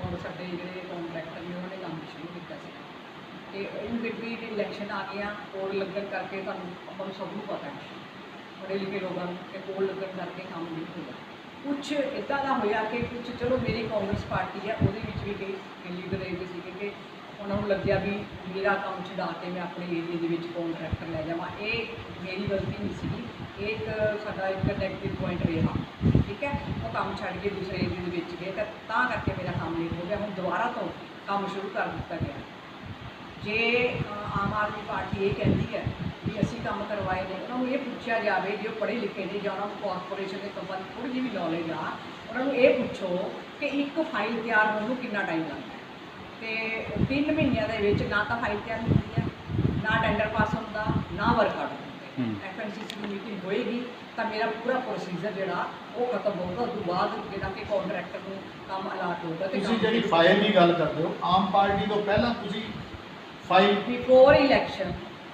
Speaker 9: ਔਰ ਸਾਡੇ ਜਿਹੜੇ ਕੰਟਰੈਕਟਰ ਨੇ ਉਹਨਾਂ ਨੇ ਕੰਮ ਸ਼ੁਰੂ ਕੀਤਾ ਸੀ ਤੇ ਇਨ ਬਿਟਵੀਨ ਆ ਗਿਆ ਕੋਲ ਲੱਗਣ ਕਰਕੇ ਤੁਹਾਨੂੰ ਆਪਾਂ ਨੂੰ ਸਭ ਨੂੰ ਪਤਾ ਹੈ। ਪੜ੍ਹੇ ਲਿਖੇ ਲੋਕਾਂ ਨੂੰ ਕਿ ਕੋਲ ਲੱਗਣ ਕਰਕੇ ਕੰਮ ਨਹੀਂ ਹੋਇਆ ਕੁਝ ਇਦਾਂ ਦਾ ਹੋਇਆ ਕਿ ਕੁਝ ਚਲੋ ਮੇਰੀ ਕਾਂਗਰਸ ਪਾਰਟੀ ਹੈ, ਉਹਦੇ ਵਿੱਚ ਵੀ ਕਈ ਲੀਡਰ ਇਹ ਸੀਗੇ ਕਿ ਉਹਨਾਂ ਨੂੰ ਲੱਗਿਆ ਵੀ ਮੇਰਾ ਕੰਮ ਛਡਾ ਕੇ ਮੈਂ ਆਪਣੇ ਏਰੀਆ ਦੇ ਵਿੱਚ ਕੰਟਰੈਕਟਰ ਲੈ ਜਾਵਾਂ। ਇਹ ਮੇਰੀ ਗਲਤੀ ਨਹੀਂ ਸੀ ਇਹ ਇੱਕ ਸਾਡਾ ਇੱਕ ਨੈਗੇਟਿਵ ਪੁਆਇੰਟ ਰਿਹਾ। ਠੀਕ ਹੈ? ਉਹ ਕੰਮ ਛੱਡ ਕੇ ਦੂਸਰੇ ਏਰੀਆ ਦੇ ਵਿੱਚ ਗਏ ਤਾਂ ਤਾਂ ਕਰਕੇ ਮੇਰਾ ਕੰਮ ਲੇਟ ਹੋ ਗਿਆ। ਹੁਣ ਦੁਬਾਰਾ ਤੋਂ ਕੰਮ ਸ਼ੁਰੂ ਕਰ ਦਿੱਤਾ ਗਿਆ। ਜੇ ਆਮ ਆਦਮੀ ਪਾਰਟੀ ਇਹ ਕਹਿੰਦੀ ਹੈ ਵੀ ਅਸੀਂ ਕੰਮ ਕਰਵਾਏ ਨੇ ਉਹਨਾਂ ਨੂੰ ਇਹ ਪੁੱਛਿਆ ਜਾਵੇ ਜੋ ਪੜ੍ਹੇ ਲਿਖੇ ਨੇ ਜਾਂ ਉਹਨਾਂ ਨੂੰ ਕਾਰਪੋਰੇਸ਼ਨ ਦੇ ਕੰਮਾਂ ਦੀ ਥੋੜ੍ਹੀ ਜਿਹੀ ਵੀ ਨੌਲੇਜ ਆ ਉਹਨਾਂ ਨੂੰ ਇਹ ਪੁੱਛੋ ਕਿ ਇੱਕ ਫਾਈਲ ਤਿਆਰ ਹੋਣ ਨੂੰ ਕਿੰਨਾ ਟਾਈਮ ਲੱਗਦਾ ਹੈ। ਤੇ ਤਿੰਨ ਮਹੀਨਿਆਂ ਦੇ ਵਿੱਚ ਨਾ ਤਾਂ ਫਾਈਲ ਤਿਆਰ ਹੁੰਦੀ ਹੈ ਨਾ ਟੈਂਡਰ ਪਾਸ ਹੁੰਦਾ ਨਾ ਵਰਕ ਆਊਟ। ਹੁੰਦੇ ਐਫਐਨਸੀਸੀ ਦੀ ਮੀਟਿੰਗ ਹੋਏਗੀ ਤਾਂ ਮੇਰਾ ਪੂਰਾ ਪ੍ਰੋਸੀਜਰ ਜਿਹੜਾ ਉਹ ਖਤਮ ਹੋਊਗਾ ਉਸ ਤੋਂ ਬਾਅਦ ਜਿਹੜਾ ਕਿ ਕੰਟਰੈਕਟਰ ਨੂੰ ਕੰਮ ਅਲਾਟ ਹੋਊਗਾ ਤੇ
Speaker 3: ਤੁਸੀਂ ਜਿਹੜੀ ਫਾਈਲ ਦੀ ਗੱਲ ਕਰਦੇ ਹੋ ਆਮ ਪਾਰਟੀ ਤੋਂ ਪਹਿਲਾਂ ਤੁਸੀਂ file
Speaker 9: before election